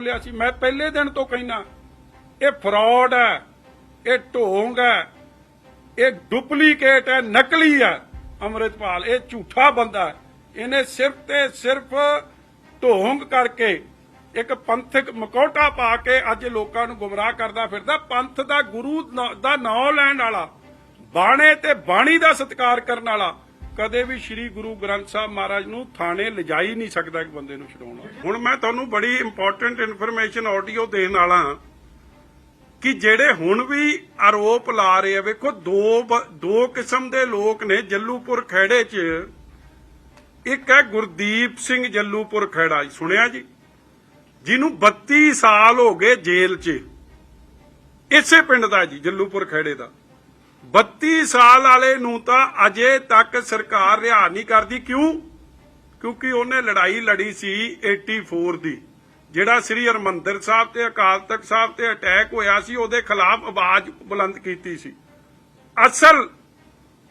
ਲਿਆ ਸੀ। ਮੈਂ ਪਹਿਲੇ ਦਿਨ ਤੋਂ ਕਹਿਣਾ ਇਹ ਫਰਾਡ ਹੈ, ਇਹ ਢੋਂਗ ਹੈ, ਇਹ ਡੁਪਲੀਕੇਟ ਹੈ, ਨਕਲੀ ਹੈ। ਅੰਮ੍ਰਿਤਪਾਲ, ਇਹ ਝੂਠਾ ਬੰਦਾ ਹੈ। ਇਹਨੇ ਸਿਰਫ ਤੇ ਸਿਰਫ ਢੋਂਗ ਕਰਕੇ ਇੱਕ ਪੰਥਕ ਮਕੌਟਾ ਪਾ ਕੇ ਅੱਜ ਲੋਕਾਂ ਨੂੰ ਗੁੰਮਰਾਹ ਕਰਦਾ ਫਿਰਦਾ। ਪੰਥ ਦਾ ਗੁਰੂ ਦਾ ਨਾਂ ਲੈਣ ਵਾਲਾ, ਬਾਣੇ ਤੇ ਬਾਣੀ ਦਾ ਸਤਿਕਾਰ ਕਰਨ ਵਾਲਾ ਕਦੇ ਵੀ ਸ੍ਰੀ ਗੁਰੂ ਗ੍ਰੰਥ ਸਾਹਿਬ ਮਹਾਰਾਜ ਨੂੰ ਥਾਣੇ ਲਿਜਾਈ ਨਹੀਂ ਸਕਦਾ ਇੱਕ ਬੰਦੇ ਨੂੰ ਛਡਾਉਣ ਹੁਣ ਮੈਂ ਤੁਹਾਨੂੰ ਬੜੀ ਇੰਪੋਰਟੈਂਟ ਇਨਫੋਰਮੇਸ਼ਨ ਆਡੀਓ ਦੇਣ ਵਾਲਾ ਕਿ ਜਿਹੜੇ ਹੁਣ ਵੀ ਆਰੋਪ ਲਾ ਰਹੇ ਆ, ਵੇਖੋ, ਦੋ ਦੋ ਕਿਸਮ ਦੇ ਲੋਕ ਨੇ ਜੱਲੂਪੁਰ ਖੇੜੇ 'ਚ। ਇੱਕ ਹੈ ਗੁਰਦੀਪ ਸਿੰਘ ਜੱਲੂਪੁਰ ਖੇੜਾ ਸੁਣਿਆ ਜੀ? ਜਿਹਨੂੰ 32 ਸਾਲ ਹੋ ਗਏ ਜੇਲ੍ਹ 'ਚ। ਇਸੇ ਪਿੰਡ ਦਾ ਜੀ, ਜੱਲੂਪੁਰ ਖੇੜੇ ਦਾ। 32 ਸਾਲ ਵਾਲੇ ਨੂੰ ਤਾਂ ਅਜੇ ਤੱਕ ਸਰਕਾਰ ਰਿਹਾ ਨਹੀਂ ਕਰਦੀ। ਕਿਉਂ? ਕਿਉਂਕਿ ਉਹਨੇ ਲੜਾਈ ਲੜੀ ਸੀ 84 ਦੀ। ਜਿਹੜਾ ਸ੍ਰੀ ਹਰਮੰਦਰ ਸਾਹਿਬ ਤੇ ਅਕਾਲ ਤਖਤ ਸਾਹਿਬ ਤੇ ਅਟੈਕ ਹੋਇਆ ਸੀ, ਉਹਦੇ ਖਿਲਾਫ ਆਵਾਜ਼ ਬੁਲੰਦ ਕੀਤੀ ਸੀ। ਅਸਲ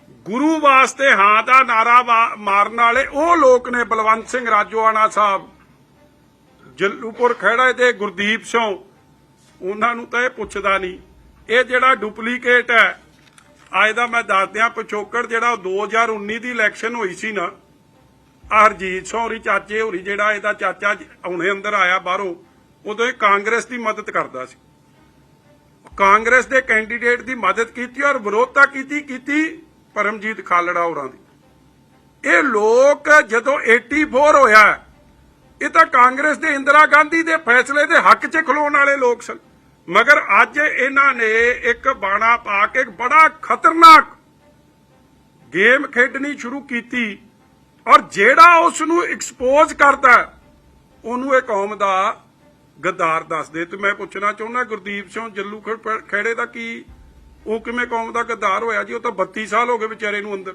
ਗੁਰੂ ਵਾਸਤੇ ਹਾਂ ਦਾ ਨਾਰਾ ਮਾਰਨ ਵਾਲੇ ਉਹ ਲੋਕ ਨੇ ਬਲਵੰਤ ਸਿੰਘ ਰਾਜੋਆਣਾ ਸਾਹਿਬ। ਜੱਲੂਪੁਰ ਖੇੜਾ ਤੇ ਗੁਰਦੀਪ ਸਿੰਘ। ਉਹਨਾਂ ਨੂੰ ਤਾਂ ਇਹ ਪੁੱਛਦਾ ਨਹੀਂ। ਇਹ ਜਿਹੜਾ ਡੁਪਲੀਕੇਟ ਹੈ ਅੱਜ ਦਾ ਮੈਂ ਦੱਸਦਿਆਂ ਪਿਛੋਕੜ ਜਿਹੜਾ ਉਹ 2019 ਦੀ ਇਲੈਕਸ਼ਨ ਹੋਈ ਸੀ ਨਾ, ਹਰਜੀਤ ਸਿੰਘ ਹੋਰੀ, ਚਾਚੇ ਹੋਰੀ ਜਿਹੜਾ ਇਹਦਾ ਚਾਚਾ ਜ- ਹੁਣੇ ਅੰਦਰ ਆਇਆ ਬਾਹਰੋਂ, ਉਦੋਂ ਇਹ ਕਾਂਗਰਸ ਦੀ ਮਦਦ ਕਰਦਾ ਸੀ। ਕਾਂਗਰਸ ਦੇ ਕੈਂਡੀਡੇਟ ਦੀ ਮਦਦ ਕੀਤੀ ਔਰ ਵਿਰੋਧਤਾ ਕੀਤੀ ਕੀਤੀ ਪਰਮਜੀਤ ਖਾਲੜਾ ਹੋਰਾਂ ਦੀ। ਇਹ ਲੋਕ ਜਦੋਂ 84 ਹੋਇਆ, ਇਹ ਤਾਂ ਕਾਂਗਰਸ ਦੇ ਇੰਦਰਾ ਗਾਂਧੀ ਦੇ ਫੈਸਲੇ ਦੇ ਹੱਕ 'ਚ ਖਲੋਣ ਵਾਲੇ ਲੋਕ ਸਨ। ਮਗਰ ਅੱਜ ਇਹਨਾਂ ਨੇ ਇੱਕ ਬਾਣਾ ਪਾ ਕੇ ਇੱਕ ਬੜਾ ਖਤਰਨਾਕ ਗੇਮ ਖੇਡਣੀ ਸ਼ੁਰੂ ਕੀਤੀ। ਔਰ ਜਿਹੜਾ ਉਸ ਨੂੰ ਐਕਸਪੋਜ਼ ਕਰਦਾ ਉਹਨੂੰ ਇਹ ਕੌਮ ਦਾ ਗੱਦਾਰ ਦੱਸਦੇ। ਤੇ ਮੈਂ ਪੁੱਛਣਾ ਚਾਹੁੰਦਾ ਗੁਰਦੀਪ ਸਿੰਘ ਜੱਲੂ ਖੇੜੇ ਦਾ ਕੀ ਉਹ ਕਿਵੇਂ ਕੌਮ ਦਾ ਗੱਦਾਰ ਹੋਇਆ ਜੀ? ਉਹ ਤਾਂ 32 ਸਾਲ ਹੋ ਗਏ ਵਿਚਾਰੇ ਨੂੰ ਅੰਦਰ।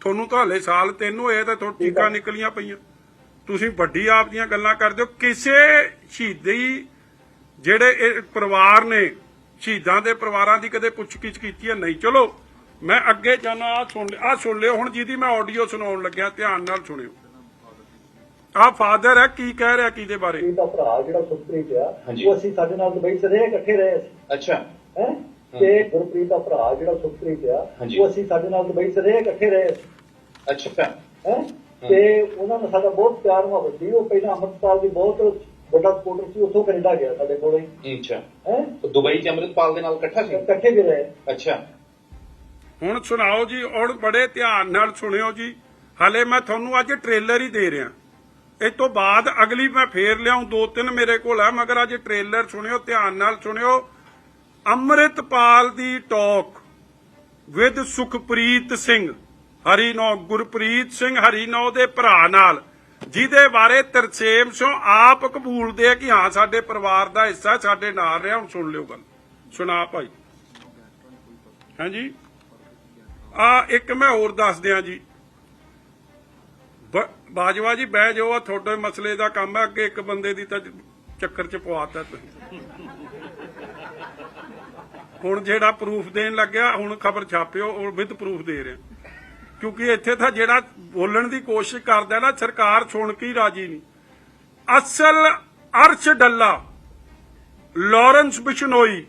ਤੁਹਾਨੂੰ ਤਾਂ ਹਲੇ ਸਾਲ ਤਿੰਨ ਹੋਏ ਤਾਂ ਤੁਹਾਡੀ ਚੀਕਾਂ ਨਿਕਲੀਆਂ ਪਈਆਂ। ਤੁਸੀਂ ਵੱਡੀ ਆਪ ਦੀਆਂ ਗੱਲਾਂ ਕਰਦੇ ਹੋ। ਕਿਸੇ ਸ਼ਹੀਦੀ ਜਿਹੜੇ ਇਹ ਪਰਿਵਾਰ ਨੇ ਸ਼ਹੀਦਾਂ ਦੇ ਪਰਿਵਾਰਾਂ ਦੀ ਕਦੇ ਪੁੱਛਗਿੱਛ ਕੀਤੀ ਹੈ? ਨਹੀਂ। ਚਲੋ ਮੈਂ ਅੱਗੇ ਜਾਣਾ ਆ ਸੁਣ ਆ ਸੁਣ ਲਿਓ ਹੁਣ ਜਿਹਦੀ ਮੈਂ ਆਡੀਓ ਸੁਣਾਉਣ ਲੱਗਿਆ ਧਿਆਨ ਨਾਲ ਸੁਣਿਓ। ਆ ਫਾਦਰ ਹੈ ਕੀ ਕਹਿ ਰਿਹਾ ਕਿਹਦੇ ਬਾਰੇ? ਦਾ ਭਰਾ ਜਿਹੜਾ ਸੁਖਪ੍ਰੀਤ ਆ ਹਾਂਜੀ। ਉਹ ਅਸੀਂ ਸਾਡੇ ਨਾਲ ਦੁਬਈ ਚ ਰਹੇ ਇਕੱਠੇ ਰਹੇ ਸੀ ਅੱਛਾ। ਹੈ? ਤੇ ਗੁਰਪ੍ਰੀਤ ਦਾ ਭਰਾ ਜਿਹੜਾ ਸੁਖਪ੍ਰੀਤ ਆ। ਉਹ ਅਸੀਂ ਸਾਡੇ ਨਾਲ ਦੁਬਈ ਚ ਰਹੇ ਇਕੱਠੇ ਰਹੇ ਸੀ ਅੱਛਾ। ਹੈ? ਤੇ ਉਹਨਾਂ ਨਾਲ ਸਾਡਾ ਬਹੁਤ ਪਿਆਰ ਮੁਹੱਬਤ ਸੀ। ਉਹ ਪਹਿਲਾਂ ਅੰਮ੍ਰਿਤਪਾਲ ਦੀ ਬਹੁਤ ਵੱਡਾ ਸਪੋਰਟਰ ਸੀ ਉੱਥੋਂ ਕੈਨੇਡਾ ਗਿਆ ਸਾਡੇ ਕੋਲੇ ਅੱਛਾ। ਹੈ? ਤਾਂ ਦੁਬਈ ਚ ਅੰਮ੍ਰਿਤਪਾਲ ਦੇ ਨਾਲ ਇਕੱਠਾ ਸੀ? ਇਕੱਠੇ ਵੀ ਰਹੇ। ਅੱਛਾ। ਹੁਣ ਸੁਣਾਓ ਜੀ ਔਰ ਬੜੇ ਧਿਆਨ ਨਾਲ ਸੁਣਿਓ ਜੀ। ਹਲੇ ਮੈਂ ਤੁਹਾਨੂੰ ਅੱਜ ਟ੍ਰੇਲਰ ਹੀ ਦੇ ਰਿਹਾ। ਇਸ ਤੋਂ ਬਾਅਦ ਅਗਲੀ ਮੈਂ ਫੇਰ ਲਿਆਉਂ ਦੋ ਤਿੰਨ ਮੇਰੇ ਕੋਲ ਹੈ ਮਗਰ ਅੱਜ ਟ੍ਰੇਲਰ ਸੁਣਿਓ ਧਿਆਨ ਨਾਲ ਸੁਣਿਓ। ਅੰਮ੍ਰਿਤਪਾਲ ਦੀ ਟਾਕ ਵਿਦ ਸੁਖਪ੍ਰੀਤ ਸਿੰਘ। ਹਰੀਨੌ ਗੁਰਪ੍ਰੀਤ ਸਿੰਘ ਹਰੀਨੌ ਦੇ ਭਰਾ ਨਾਲ। ਜਿਹਦੇ ਬਾਰੇ ਤਰਸੇਮ ਸਿੰਘ ਆਪ ਕਬੂਲਦੇ ਆ ਕਿ ਹਾਂ, ਸਾਡੇ ਪਰਿਵਾਰ ਦਾ ਹਿੱਸਾ ਸਾਡੇ ਨਾਲ ਰਿਹਾ, ਹੁਣ ਸੁਣ ਲਿਓ ਗੱਲ। ਸੁਣਾ ਭਾਈ। ਹਾਂਜੀ? ਆ ਇੱਕ ਮੈਂ ਹੋਰ ਦੱਸ ਦਿਆਂ ਜੀ। ਬਾਜਵਾ ਜੀ, ਬਹਿ ਜਾਓ ਆ ਤੁਹਾਡੇ ਮਸਲੇ ਦਾ ਕੰਮ ਹੈ, ਅੱਗੇ ਇੱਕ ਬੰਦੇ ਦੀ ਤਾਂ ਚੱਕਰ ਚ ਪਵਾਤਾ ਤੁਸੀਂ। ਹੁਣ ਜਿਹੜਾ ਪ੍ਰੂਫ ਦੇਣ ਲੱਗਿਆ, ਹੁਣ ਖਬਰ ਛਾਪਿਓ, ਉਹ ਵਿਦ ਪ੍ਰੂਫ ਦੇ ਰਿਹਾ। ਕਿਉਂਕਿ ਇੱਥੇ ਤਾਂ ਜਿਹੜਾ ਬੋਲਣ ਦੀ ਕੋਸ਼ਿਸ਼ ਕਰਦਾ ਨਾ, ਸਰਕਾਰ ਸੁਣ ਕੇ ਹੀ ਰਾਜੀ ਨਹੀਂ। ਅਸਲ ਅਰਸ਼ ਡੱਲਾ, ਲਾਰੈਂਸ ਬਿਸ਼ਨੋਈ,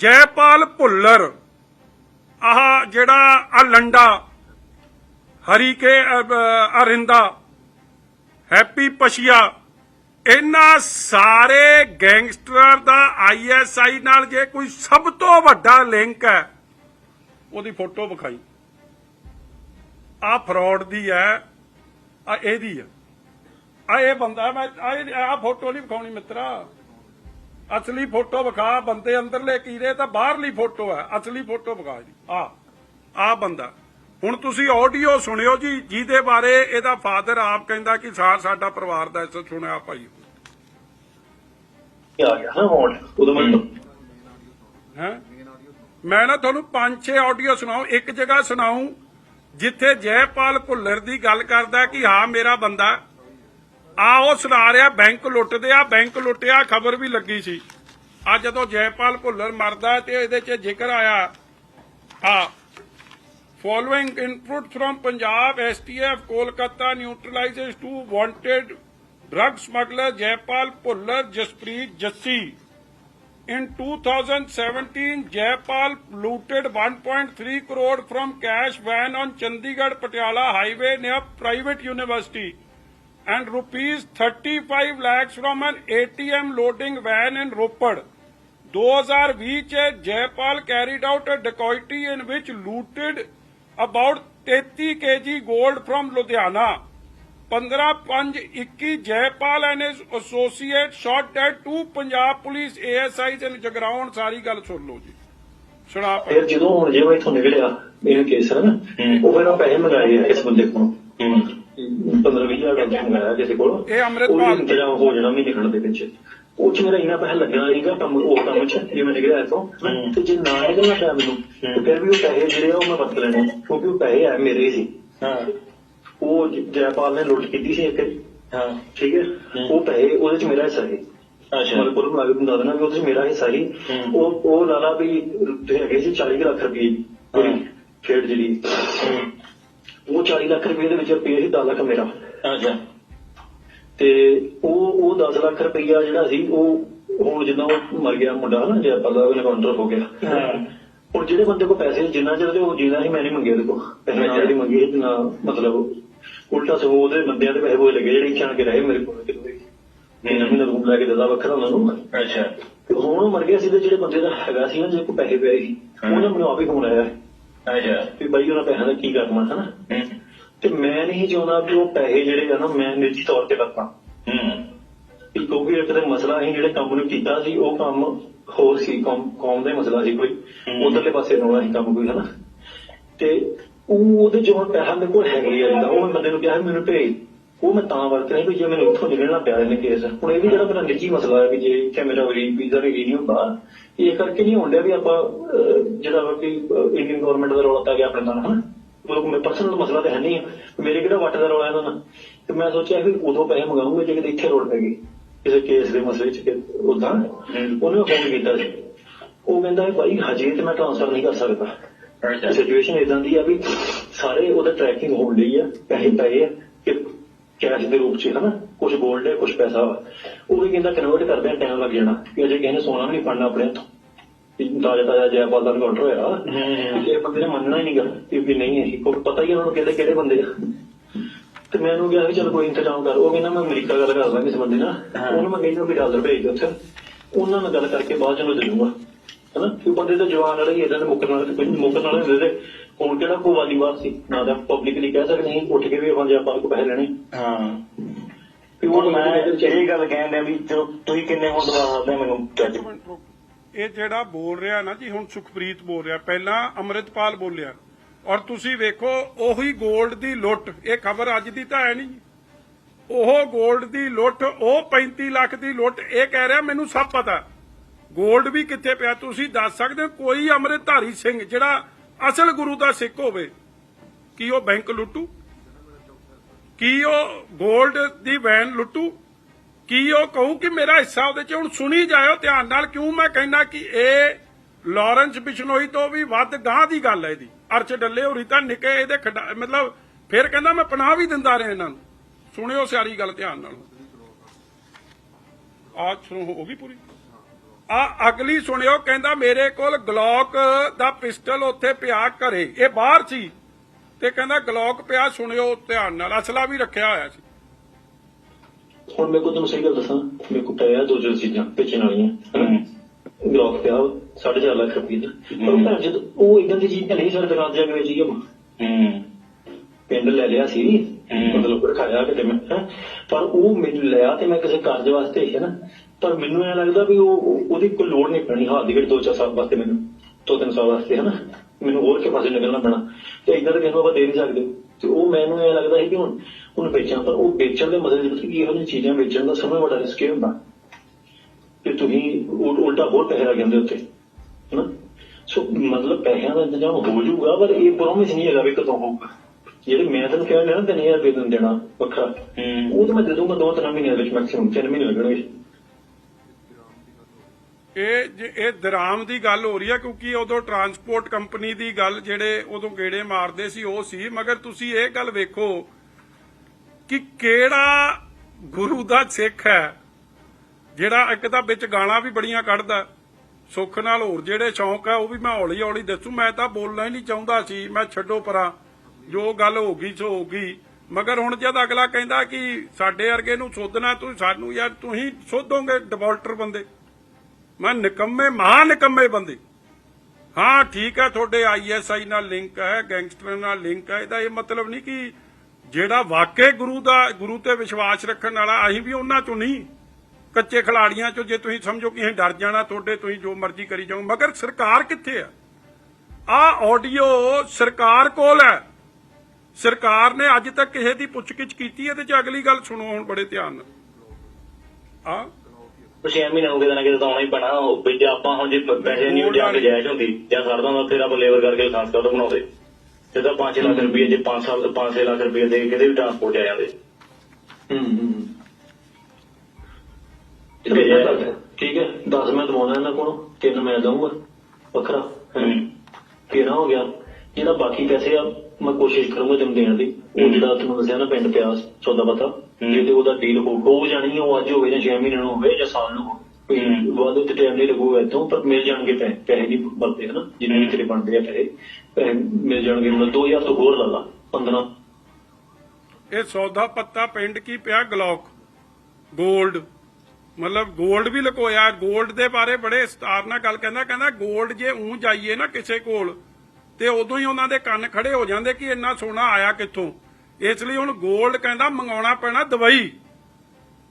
ਜੈਪਾਲ ਭੁੱਲਰ, ਆਹ ਜਿਹੜਾ ਆ ਲੰਡਾ ਹਰੀ ਕੇ ਅਰਿੰਦਾ, ਹੈਪੀ ਪਸ਼ੀਆ, ਇਹਨਾਂ ਸਾਰੇ ਗੈਂਗਸਟਰ ਦਾ ਆਈਐਸਆਈ ਨਾਲ ਜੇ ਕੋਈ ਸਭ ਤੋਂ ਵੱਡਾ ਲਿੰਕ ਹੈ, ਉਹਦੀ ਫੋਟੋ ਵਿਖਾਈ। ਆ ਫਰਾਡ ਦੀ ਹੈ ਆ ਇਹਦੀ ਹੈ। ਆ ਇਹ ਬੰਦਾ ਮੈਂ ਆ ਫੋਟੋ ਨਹੀਂ ਵਿਖਾਉਣੀ ਮਿੱਤਰਾ। ਅਸਲੀ ਫੋਟੋ ਵਿਖਾ ਬੰਦੇ ਅੰਦਰਲੇ ਕੀੜੇ ਤਾਂ ਬਾਹਰਲੀ ਫੋਟੋ ਹੈ ਅਸਲੀ ਫੋਟੋ ਵਿਖਾ ਜੀ। ਆ ਆ ਬੰਦਾ। ਹੁਣ ਤੁਸੀਂ ਆਡੀਓ ਸੁਣਿਓ ਜੀ ਜਿਹਦੇ ਬਾਰੇ ਇਹਦਾ ਫਾਦਰ ਆਪ ਕਹਿੰਦਾ ਕਿ ਸਾਰ ਸਾਡਾ ਪਰਿਵਾਰ ਦਾ ਇਸ ਸੁਣਿਆ ਭਾਈ। ਆ ਗਿਆ? ਹਾਂ ਹੁਣ ਉਦੋਂ ਮੈਂ ਹੈ? ਮੈਂ ਨਾ ਤੁਹਾਨੂੰ ਪੰਜ ਛੇ ਆਡੀਓ ਸੁਣਾਉ ਇੱਕ ਜਗ੍ਹਾ ਸੁਣਾਉ ਜਿੱਥੇ ਜੈਪਾਲ ਭੁੱਲਰ ਦੀ ਗੱਲ ਕਰਦਾ ਕਿ ਹਾਂ ਮੇਰਾ ਬੰਦਾ ਆ ਉਹ ਸੁਣਾ ਰਿਹਾ ਬੈਂਕ ਲੁੱਟਦੇ ਆ ਬੈਂਕ ਲੁੱਟਿਆ ਖਬਰ ਵੀ ਲੱਗੀ ਸੀ ਆ ਜਦੋਂ ਜੈਪਾਲ ਭੁੱਲਰ ਮਰਦਾ ਤੇ ਇਹਦੇ 'ਚ ਜ਼ਿਕਰ ਆਇਆ ਆ following input from Punjab STF Kolkata neutralizes two wanted drug smuggler Jaipal Bhullar Jaspreet Jassi In 2017, Jaypal looted 1.3 crore from cash van on Chandigarh Patiala highway near private university and rupees 35 lakhs from an ATM loading van in Ropad. 2020 ਚ Jaipal carried out a dacoity in which looted about 33 kg gold from Ludhiana. 15-5-21 Jaipal and associate shot dead two Punjab police ASIs in Jagraon ਸਾਰੀ ਗੱਲ ਸੁਣ ਲਓ ਜੀ। ਸੁਣਾ ਫਿਰ ਜਦੋਂ ਹੁਣ ਜੇ ਮੈਂ ਇੱਥੋਂ ਨਿਕਲਿਆ ਇਹ ਕੇਸ ਹੈ ਨਾ ਉਹ ਫਿਰ ਉਹ ਪੈਸੇ ਮੰਗਾਏ ਆ ਇਸ ਬੰਦੇ ਕੋਲੋਂ। 15 20 ਹਜ਼ਾਰ ਦਾ ਮੰਗਾਇਆ ਕਿਸੇ ਕੋਲੋਂ। ਇਹ ਅੰਮ੍ਰਿਤਪਾਲ- ਇੰਤਜ਼ਾਮ ਹੋ ਜਾਣਾ ਮਹੀਨੇ ਖੰਡ ਦੇ ਵਿੱਚ। ਉਹ ਚ ਮੇਰਾ ਇੰਨਾ ਪੈਸਾ ਲੱਗਣਾ ਸੀਗਾ ਕੰਮ ਉਹ ਕੰਮ ਚ ਜੇ ਮੈਂ ਨਿਕਲਿਆ ਇੱਥੋਂ। ਤੇ ਜੇ ਨਾ ਨਿਕਲਣਾ ਪਿਆ ਮੈਨੂੰ ਤੇ ਫਿਰ ਵੀ ਉਹ ਪੈਸੇ ਜਿਹੜੇ ਆ ਉਹ ਮੈਂ ਵਰਤ ਲੈਣੇ ਕਿਉਂਕਿ ਉਹ ਪੈਸੇ ਆ ਮੇਰੇ ਹਾਂ। ਉਹ ਜੈਪਾਲ ਨੇ ਲੁੱਟ ਕੀਤੀ ਸੀ ਇੱਕ। ਹਾਂ। ਠੀਕ ਹੈ? ਉਹ ਪੈਸੇ ਉਹਦੇ ਚ ਮੇਰਾ ਹਿੱਸਾ ਸੀ। ਅੱਛਾ। ਮਤਲਬ ਕੁੱਲ ਮਿਲਾ ਕੇ ਤੁਹਾਨੂੰ ਦੱਸ ਦੇਣਾ ਵੀ ਉਹਦੇ ਚ ਮੇਰਾ ਹਿੱਸਾ ਸੀ। ਉਹ ਉਹ ਲਾਲਾ ਵੀ ਤੇ ਹੈਗੇ ਸੀ 40 ਕੁ ਲੱਖ ਰੁਪਏ। ਖੇਡ ਜਿਹੜੀ। ਉਹ 40 ਲੱਖ ਰੁਪਏ ਦੇ ਵਿੱਚ ਰੁਪਏ ਸੀ 10 ਲੱਖ ਮੇਰਾ। ਅੱਛਾ। ਤੇ ਉਹ ਉਹ 10 ਲੱਖ ਰੁਪਈਆ ਜਿਹੜਾ ਸੀ ਉਹ ਹੁਣ ਜਿੱਦਾਂ ਉਹ ਮਰ ਗਿਆ ਮੁੰਡਾ ਨਾ ਜੇ ਦਾ ਉਹਨੇ ਕਾਊਂਟਰ ਹੋ ਗਿਆ। ਹਾਂ। ਹੁਣ ਜਿਹੜੇ ਬੰਦੇ ਕੋਲ ਪੈਸੇ ਜਿੰਨਾ ਚਿਰ ਤੇ ਉਹ ਜਿੰਨਾ ਹੀ ਮੈਂ ਨਹੀਂ ਮੰਗੇ ਉਹਦੇ ਕੋਲ। ਪੈਸੇ ਨਾਲ ਦੀ ਮੰਗੇ ਜਿੰਨਾ ਮਤਲਬ ਉਲਟਾ ਸਗੋਂ ਉਹਦੇ ਬੰਦਿਆਂ ਦੇ ਪੈਸੇ ਹੋਏ ਲੱਗੇ ਜਿਹੜੇ ਆਣ ਕੇ ਰਹੇ ਮੇਰੇ ਕੋਲ ਕਿਤੇ ਮਹੀਨਾ ਮਹੀਨਾ ਰੂਮ ਲੈ ਕੇ ਦਿੱਤਾ ਵੱਖਰਾ ਉਹਨਾਂ ਨੂੰ। ਅੱਛਾ। ਤੇ ਹੁਣ ਉਹ ਮਰ ਗਿਆ ਸੀ ਤੇ ਜਿਹੜੇ ਬੰਦੇ ਦਾ ਹੈਗਾ ਸੀ ਨਾ ਜੇ ਕੋ ਪੈਸੇ ਪਏ ਸੀ। ਉਹਨੇ ਮੈਨੂੰ ਆਪ ਹੀ ਫੋਨ ਆਇਆ ਅੱਛਾ। ਵੀ ਬਾਈ ਉਹਨਾਂ ਪੈਸਿਆਂ ਦਾ ਕੀ ਕਰਨਾ ਹਨਾ? ਤੇ ਮੈਂ ਨਹੀਂ ਚਾਹੁੰਦਾ ਵੀ ਉਹ ਪੈਸੇ ਜਿਹੜੇ ਆ ਨਾ ਮੈਂ ਨਿੱਜੀ ਤੌਰ ਤੇ ਲੱਤਾਂ ਹੂੰ। ਵੀ ਕਿਉਂਕਿ ਇੱਕ ਤਾਂ ਮਸਲਾ ਅਸੀਂ ਜਿਹੜੇ ਕੰਮ ਨੂੰ ਕੀਤਾ ਸੀ ਉਹ ਕੰਮ ਹੋਰ ਸੀ ਕੌਮ ਦਾ ਮਸਲਾ ਸੀ ਕੋਈ। ਉਧਰਲੇ ਪਾਸੇ ਰੋਣਾ ਸੀ ਕੰਮ ਕੋਈ ਹਨਾ? ਤੇ ਉਹ ਉਹਦੇ ਜੋ ਹੁਣ ਪੈਸਾ ਮੇਰੇ ਕੋਲ ਹੈਗੇ ਆ ਉਹ ਮੈਂ ਬੰਦੇ ਨੂੰ ਕਿਹਾ ਮੈਨੂੰ ਭੇਜ। ਉਹ ਮੈਂ ਤਾਂ ਵਰਤ ਨਹੀਂ ਵੀ ਜੇ ਮੈਨੂੰ ਇੱਥੋਂ ਨਿਕਲਣਾ ਪਿਆ ਇਹਨੇ ਕੇਸ ਹੁਣ ਇਹ ਵੀ ਜਿਹੜਾ ਮੇਰਾ ਨਿੱਜੀ ਮਸਲਾ ਹੈ ਵੀ ਜੇ ਇੱਥੇ ਮੇਰਾ ਵੀਜ਼ਾ ਵੀ ਨਹੀਂ ਹੁੰਦਾ ਇਹ ਕਰਕੇ ਨਹੀਂ ਹੁੰਦਾ ਵੀ ਆਪਾਂ ਜਿਹੜਾ ਵਾ ਕਿ ਇੰਡੀਅਨ ਗਵਰਨਮੈਂਟ ਦਾ ਰੌਲਾ ਪੈ ਗਿਆ ਆਪਣੇ ਨਾਲ ਹਨਾ? ਉਹ ਮੇਰੇ ਪਰਸਨਲ ਮਸਲਾ ਤਾਂ ਹੈ ਨਹੀਂ ਹੈ। ਮੇਰੇ ਕਿਹੜਾ ਵੱਟ ਦਾ ਰੌਲਾ ਇਹਨਾਂ ਨਾਲ ਤੇ ਮੈਂ ਸੋਚਿਆ ਵੀ ਉਦੋਂ ਪੈਸੇ ਮੰਗਾਉਂਗੇ ਜੇ ਕਿਤੇ ਇੱਥੇ ਰੋੜ ਪੈ ਗਈ ਕਿਸੇ ਕੇਸ ਦੇ ਮਸਲੇ 'ਚ ਉਦਾਂ। ਉਹਨੇ ਫੋਨ ਕੀਤਾ ਸੀ ਉਹ ਕਹਿੰਦਾ ਭਾਈ ਹਜੇ ਤੇ ਮੈਂ ਟ੍ਰਾਂਸਫਰ ਨਹੀਂ ਕਰ ਸਕਦਾ। ਸਿਚੁਏਸ਼ਨ ਇਦਾਂ ਦੀ ਆ ਵੀ ਸਾਰੇ ਉਹਦਾ ਟਰੈਕਿੰਗ ਹੋਣ ਲਈ ਆ ਪੈਸੇ ਪਏ ਆ ਕਿ ਕੈਸ਼ ਦੇ ਰੂਪ 'ਚ ਹਨਾ ਕੁਝ ਗੋਲਡ ਹੈ ਕੁਝ ਪੈਸਾ ਉਹ ਵੀ ਕਹਿੰਦਾ ਕਨਵਰਟ ਕਰਦੇ ਆ ਟਾਈਮ ਲੱਗ ਜਾਣਾ। ਕਿ ਅਜੇ ਕਿਸੇ ਨੇ ਸੋਨਾ ਵੀ ਨਹੀਂ ਫੜਨਾ ਆਪਣੇ ਵੀ ਤਾਜ਼ਾ ਤਾਜ਼ਾ ਜੈਪਾਲ ਦਾ ਕਾਊਂਟਰ ਹੋਇਆ। ਹੂੰ। ਕਿ ਬੰਦੇ ਨੇ ਮੰਨਣਾ ਹੀ ਨਹੀਂ ਗਾ ਕਿ ਵੀ ਨਹੀਂ ਅਸੀਂ ਕੋਈ ਪਤਾ ਹੀ ਉਹਨਾਂ ਨੂੰ ਕਿਹੜੇ ਕਿਹੜੇ ਬੰਦੇ ਆ। ਤੇ ਮੈਂ ਉਹਨੂੰ ਕਿਹਾ ਵੀ ਚਲ ਕੋਈ ਇੰਤਜ਼ਾਮ ਕਰ। ਉਹ ਕਹਿੰਦਾ ਮੈਂ ਅਮਰੀਕਾ ਗੱਲ ਕਰਦਾ ਕਿਸੇ ਬੰਦੇ ਨਾਲ। ਹਾਂ। ਉਹਨੂੰ ਮੈਂ ਕਹਿੰਦਾ ਵੀ ਡਾਲਰ ਭੇਜ ਦੇ ਉੱਥੇ। ਉਹਨਾਂ ਨਾਲ ਗੱਲ ਕਰਕੇ ਬਾਅਦ ਚ ਉਹਨੂੰ ਦੇ ਦੂੰਗਾ ਹਨਾ? ਕਿ ਬੰਦੇ ਤਾਂ ਜਵਾਨ ਵਾਲੇ ਹੀ ਇਦਾਂ ਦੇ ਮੁੱਕਣ ਵਾਲੇ ਕੋਈ ਮੁੱਕਣ ਵਾਲੇ ਹੁੰਦੇ ਤੇ ਹੁਣ ਕਿਹੜਾ ਕੋਈ ਵਾਲੀਵਾਰ ਸੀ ਨਾ ਤਾਂ ਪਬਲਿਕਲੀ ਕਹਿ ਸਕਦੇ ਸੀ ਉੱਠ ਕੇ ਵੀ ਆਪਾਂ ਜੇ ਆਪਾਂ ਕੋ ਪੈਸੇ ਲੈਣੇ। ਹਾਂ। ਉਹ ਮੈਂ ਇਹ ਗੱਲ ਕਹਿਣ ਡਿਆ ਵੀ ਚਲੋ ਤੁਸੀਂ ਕਿੰਨੇ ਹੁਣ ਦਵਾ ਸਕਦੇ ਮੈਨੂੰ ਜੱਜ। ਇਹ ਜਿਹੜਾ ਬੋਲ ਰਿਹਾ ਨਾ ਜੀ ਹੁਣ ਸੁਖਪ੍ਰੀਤ ਬੋਲ ਰਿਹਾ। ਪਹਿਲਾਂ ਅੰਮ੍ਰਿਤਪਾਲ ਬੋਲਿਆ। ਔਰ ਤੁਸੀਂ ਵੇਖੋ ਉਹੀ 골ਡ ਦੀ ਲੁੱਟ। ਇਹ ਖਬਰ ਅੱਜ ਦੀ ਤਾਂ ਹੈ ਨਹੀਂ। ਉਹ 골ਡ ਦੀ ਲੁੱਟ ਉਹ 35 ਲੱਖ ਦੀ ਲੁੱਟ ਇਹ ਕਹਿ ਰਿਹਾ ਮੈਨੂੰ ਸਭ ਪਤਾ। 골ਡ ਵੀ ਕਿੱਥੇ ਪਿਆ? ਤੁਸੀਂ ਦੱਸ ਸਕਦੇ ਹੋ, ਕੋਈ ਅੰਮ੍ਰਿਤਧਾਰੀ ਸਿੰਘ ਜਿਹੜਾ ਅਸਲ ਗੁਰੂ ਦਾ ਸਿੱਖ ਹੋਵੇ, ਕੀ ਉਹ ਬੈਂਕ ਲੁੱਟੂ? ਕੀ ਉਹ 골ਡ ਦੀ ਵੈਨ ਲੁੱਟੂ? ਕੀ ਉਹ ਕਹੂੰ ਕਿ ਮੇਰਾ ਹਿੱਸਾ ਉਹਦੇ ਚ? ਹੁਣ ਸੁਣੀ ਜਾਇਓ ਧਿਆਨ ਨਾਲ, ਕਿਉਂ ਮੈਂ ਕਹਿੰਦਾ ਕਿ ਇਹ ਲਾਰੈਂਸ ਬਿਸ਼ਨੋਈ ਤੋਂ ਵੀ ਵੱਧ ਗਾਂ ਦੀ ਗੱਲ ਹੈ ਇਹਦੀ। ਅਰਚ ਡੱਲੇ ਹੋਰੀ ਤਾਂ ਨਿੱਕੇ ਇਹਦੇ ਖਿਡਾ- ਮਤਲਬ ਫਿਰ ਕਹਿੰਦਾ ਮੈਂ ਪਨਾਹ ਵੀ ਦਿੰਦਾ ਰਿਹਾ ਇਹਨਾਂ ਨੂੰ। ਸੁਣਿਓ ਸਾਰੀ ਗੱਲ ਧਿਆਨ ਨਾਲ। ਆ ਸੁਣੋ ਹੋ ਗਈ ਪੂਰੀ। ਆ ਅਗਲੀ ਸੁਣਿਓ ਕਹਿੰਦਾ ਮੇਰੇ ਕੋਲ ਗਲੌਕ ਦਾ ਪਿਸਟਲ ਉੱਥੇ ਪਿਆ ਘਰੇ। ਇਹ ਬਾਹਰ ਸੀ ਤੇ ਕਹਿੰਦਾ ਗਲੌਕ ਪਿਆ ਸੁਣਿਓ ਧਿਆਨ ਨਾਲ। ਅਸਲਾ ਵੀ ਰੱਖਿਆ ਹੋਇਆ ਸੀ। ਹੁਣ ਮੇਰੇ ਕੋਲ ਤੁਹਾਨੂੰ ਸਹੀ ਗੱਲ ਦੱਸਾਂ? ਮੇਰੇ ਕੋਲ ਪਿਆ ਦੋ ਜੋ ਚੀਜ਼ਾਂ ਵੇਚਣ ਵਾਲੀਆਂ ਗਲੌਕ ਪਿਆ 4.5 ਲੱਖ ਰੁਪਏ ਦਾ। ਪਰ ਹਮ। ਭੈਣ ਜਦ ਉਹ ਇਦਾਂ ਦੀ ਚੀਜ਼ ਨਹੀਂ ਸਰ ਦੁਕਾਨ ਜਾ ਕੇ ਵੇਚੀ ਗਿਆ ਹੂੰ। ਪਿੰਡ ਲੈ ਲਿਆ ਸੀ। ਹਮ। ਮਤਲਬ ਰਖਾਇਆ ਕਿਤੇ ਮੈਂ। ਪਰ ਉਹ ਮੈਨੂੰ ਲਿਆ ਤੇ ਮੈਂ ਕਿਸੇ ਕਾਰਜ ਵਾਸਤੇ ਹੈ ਨਾ। ਪਰ ਮੈਨੂੰ ਇਹ ਲੱਗਦਾ ਵੀ ਉਹ ਉਹ- ਉਹਦੀ ਕੋਈ ਲੋੜ ਨਹੀਂ ਪੈਣੀ। ਹਾਲ ਦੀ ਘੜੀ ਦੋ ਚਾਰ ਸਾਲ ਵਾਸਤੇ ਮੈਨੂੰ ਦੋ ਤਿੰਨ ਸਾਲ ਵਾਸਤੇ ਹੈ ਨਾ ਮੈਨੂੰ ਹੋਰ ਕੇ ਪਾਸੇ ਨਿਕਲਣਾ ਪੈਣਾ। ਤੇ ਇਦਾਂ ਤਾਂ ਕਿਸੇ ਨੂੰ ਆਪਾਂ ਦੇ ਨਹੀਂ ਸਕਦੇ। ਤੇ ਉਹ ਮੈਨੂੰ ਇਹ ਲੱਗਦਾ ਸੀ ਕਿ ਹੁਣ ਉਹਨੂੰ ਵੇਚਣਾ ਪਰ ਉਹ ਵੇਚਣ ਦੇ ਮਸਲੇ ਦੇ ਵਿੱਚ ਕੀ ਇਹੋ ਜਿਹੀਆਂ ਚੀਜ਼ਾਂ ਵੇਚਣ ਦਾ ਸਮਾਂ ਬੜਾ ਰਿਸਕੀ ਹੁੰਦਾ। ਕਿ ਤੁਸੀਂ ਉਲ- ਉਲਟਾ ਹੋਰ ਪੈਸੇ ਲੱਗ ਜਾਂਦੇ ਉੱਤੇ ਹਨਾ? ਸੋ ਮਤਲਬ ਪੈਸਿਆਂ ਦਾ ਇੰਤਜ਼ਾਮ ਹੋ ਜਾਊਗਾ ਪਰ ਇਹ ਪ੍ਰੋਮਿਸ ਨਹੀਂ ਹੈਗਾ ਵੀ ਕਦੋਂ ਹੋਊਗਾ। ਜਿਹੜੇ ਮੈਂ ਤੈਨੂੰ ਕਿਹਾ ਨਾ 3000 ਰੁਪਏ ਤੈਨੂੰ ਦੇਣਾ ਵੱਖਰਾ। ਉਹ ਤਾਂ ਮੈਂ ਦੇ ਦੂੰਗਾ ਦੋ ਤਿੰਨ ਮਹੀਨਿਆਂ ਦੇ ਵਿੱਚ ਮੈਕਸਿਮਮ 3 ਮਹੀਨੇ ਲੱਗਣਗੇ। ਇਹ ਜੇ- ਇਹ ਦਰਾਮ ਦੀ ਗੱਲ ਹੋ ਰਹੀ ਹੈ ਕਿਉਂਕਿ ਉਦੋਂ ਟਰਾਂਸਪੋਰਟ ਕੰਪਨੀ ਦੀ ਗੱਲ ਜਿਹੜੇ ਉਦੋਂ ਗੇੜੇ ਮਾਰਦੇ ਸੀ, ਉਹ ਸੀ। ਮਗਰ ਤੁਸੀਂ ਇਹ ਗੱਲ ਵੇਖੋ ਕਿ ਕਿਹੜਾ ਗੁਰੂ ਦਾ ਸਿੱਖ ਹੈ, ਜਿਹੜਾ ਇੱਕ ਤਾਂ ਵਿੱਚ ਗਾਣਾ ਵੀ ਬੜੀਆਂ ਕੱਢਦਾ। ਸੁੱਖ ਨਾਲ ਹੋਰ ਜਿਹੜੇ ਸ਼ੌਂਕ ਆ, ਉਹ ਵੀ ਮੈਂ ਹੌਲੀ ਹੌਲੀ ਦੱਸੂ। ਮੈਂ ਤਾਂ ਬੋਲਣਾ ਹੀ ਨਹੀਂ ਚਾਹੁੰਦਾ ਸੀ, ਮੈਂ ਛੱਡੋ ਪਰਾਂ। ਜੋ ਗੱਲ ਹੋ ਗਈ, ਸੋ ਹੋ ਗਈ। ਮਗਰ ਹੁਣ ਜਦ ਅਗਲਾ ਕਹਿੰਦਾ ਕਿ ਸਾਡੇ ਵਰਗੇ ਨੂੰ ਸੋਧਣਾ, ਤੂੰ ਸਾਨੂੰ ਯਾਰ ਤੁਸੀਂ ਸੋਧੋਗੇ ਡਿਫਾਲਟਰ ਬੰਦੇ। ਮੈਂ ਨਿਕੰਮੇ, ਮਹਾ ਨਿਕੰਮੇ ਬੰਦੇ। ਹਾਂ, ਠੀਕ ਹੈ, ਤੁਹਾਡੇ ਆਈਐਸਆਈ ਨਾਲ ਲਿੰਕ ਹੈ, ਗੈਂਗਸਟਰ ਨਾਲ ਲਿੰਕ ਹੈ, ਇਹਦਾ ਇਹ ਮਤਲਬ ਨਹੀਂ ਕਿ ਜਿਹੜਾ ਵਾਕਈ ਗੁਰੂ ਦਾ, ਗੁਰੂ ਤੇ ਵਿਸ਼ਵਾਸ ਰੱਖਣ ਵਾਲਾ, ਅਸੀਂ ਵੀ ਉਹਨਾਂ ਚੋਂ ਨਹੀਂ। ਕੱਚੇ ਖਿਲਾੜੀਆਂ ਚੋਂ ਜੇ ਤੁਸੀਂ ਸਮਝੋ ਕਿ ਅਸੀਂ ਡਰ ਜਾਣਾ, ਤੁਹਾਡੇ ਤੁਸੀਂ ਜੋ ਮਰਜ਼ੀ ਕਰੀ ਜਾਓ, ਮਗਰ ਸਰਕਾਰ ਕਿੱਥੇ ਆ? ਆ ਆਡੀਓ ਸਰਕਾਰ ਕੋਲ ਹੈ। ਸਰਕਾਰ ਨੇ ਅੱਜ ਤੱਕ ਕਿਸੇ ਦੀ ਪੁੱਛਗਿੱਛ ਕੀਤੀ ਹੈ ਤੇ ਜੇ ਅਗਲੀ ਗੱਲ ਸੁਣੋ ਹੁਣ ਬੜੇ ਧਿਆਨ ਨਾਲ। ਆ ਛੇ ਮਹੀਨੇ ਹੋ ਗਏ ਤਾਂ ਨਾ ਕਿਤੇ ਤਾਂ ਆਉਣਾ ਹੀ ਪੈਣਾ। ਉਹ ਵੀ ਜੇ ਆਪਾਂ ਹੁਣ ਜੇ ਪੈਸੇ ਨਹੀਂ ਜਾ ਕੇ ਜਾਇਜ਼ ਹੁੰਦੀ ਜਾਂ ਛੱਡ ਦਾਂਦਾ ਫਿਰ ਆਪਾਂ ਲੇਬਰ ਕਰਕੇ ਲਾਇਸੈਂਸ ਕਦੋਂ ਬਣਾਉਂਦੇ? ਤੇ ਤਾਂ 5 ਲੱਖ ਰੁਪਏ ਜੇ 5 ਸਾਲ 5 ਲੱਖ ਰੁਪਏ ਦੇ ਕੇ ਕਿਤੇ ਵੀ ਟਰਾਂਸਪੋਰਟ ਆ ਜਾਂਦੇ। ਹੂੰ ਹੂੰ ਠੀਕ ਹੈ ਠੀਕ ਹੈ। 10 ਮੈਂ ਦਵਾਉਣਾ ਇਹਨਾਂ ਕੋਲੋਂ ਤਿੰਨ ਮੈਂ ਦਊਂਗਾ। ਵੱਖਰਾ। ਨਾ ਹੋ ਗਿਆ? ਜਿਹੜਾ ਬਾਕੀ ਪੈਸੇ ਆ ਮੈਂ ਕੋਸ਼ਿਸ਼ ਕਰੂੰਗਾ ਤੈਨੂੰ ਦੇਣ ਦੀ। ਉਹ ਜਿਹੜਾ ਤੁਹਾਨੂੰ ਦੱਸਿਆ ਨਾ ਪਿੰਡ ਪਿਆ ਸੌਦਾ ਪਤਾ ਜਿਹਦੇ ਉਹਦਾ ਡੀਲ ਹੋ ਹੋ ਜਾਣੀ ਉਹ ਅੱਜ ਹੋਵੇ ਜਾਂ 6 ਮਹੀਨੇ ਨੂੰ ਹੋਵੇ ਜਾਂ ਸਾਲ ਨੂੰ ਹੋਵੇ। ਬਾਅਦ ਉੱਤੇ ਟਾਈਮ ਨਹੀਂ ਲੱਗੂਗਾ ਇਤੋਂ ਪਰ ਮਿਲ ਜਾਣਗੇ ਪੈਸੇ ਪੈਸੇ ਨਹੀਂ ਬਣਦੇ ਹਨਾ ਜਿੰਨੇ ਤੇਰੇ ਬਣਦੇ ਆ ਪੈਸੇ ਮਿਲ ਜਾਣਗੇ। ਮਤਲਬ 2000 ਤੋਂ ਹੋਰ ਲਾ ਲਾ 15 ਇਹ ਸੌਦਾ ਪੱਤਾ ਪਿੰਡ ਕੀ ਪਿਆ? ਗਲੌਕ। ਗੋਲਡ। ਮਤਲਬ ਗੋਲਡ ਵੀ ਲਕੋਇਆ ਗੋਲਡ ਦੇ ਬਾਰੇ ਬੜੇ ਸਟਾਰ ਨਾਲ ਗੱਲ ਕਹਿੰਦਾ ਕਹਿੰਦਾ ਗੋਲਡ ਜੇ ਉਂ ਜਾਈਏ ਨਾ ਕਿਸੇ ਕੋਲ ਤੇ ਉਦੋਂ ਹੀ ਉਹਨਾਂ ਦੇ ਕੰਨ ਖੜੇ ਹੋ ਜਾਂਦੇ ਕਿ ਇੰਨਾ ਸੋਨਾ ਆਇਆ ਕਿੱਥੋਂ? ਇਸ ਲਈ ਹੁਣ 골ਡ ਕਹਿੰਦਾ ਮੰਗਾਉਣਾ ਪੈਣਾ ਦਵਾਈ।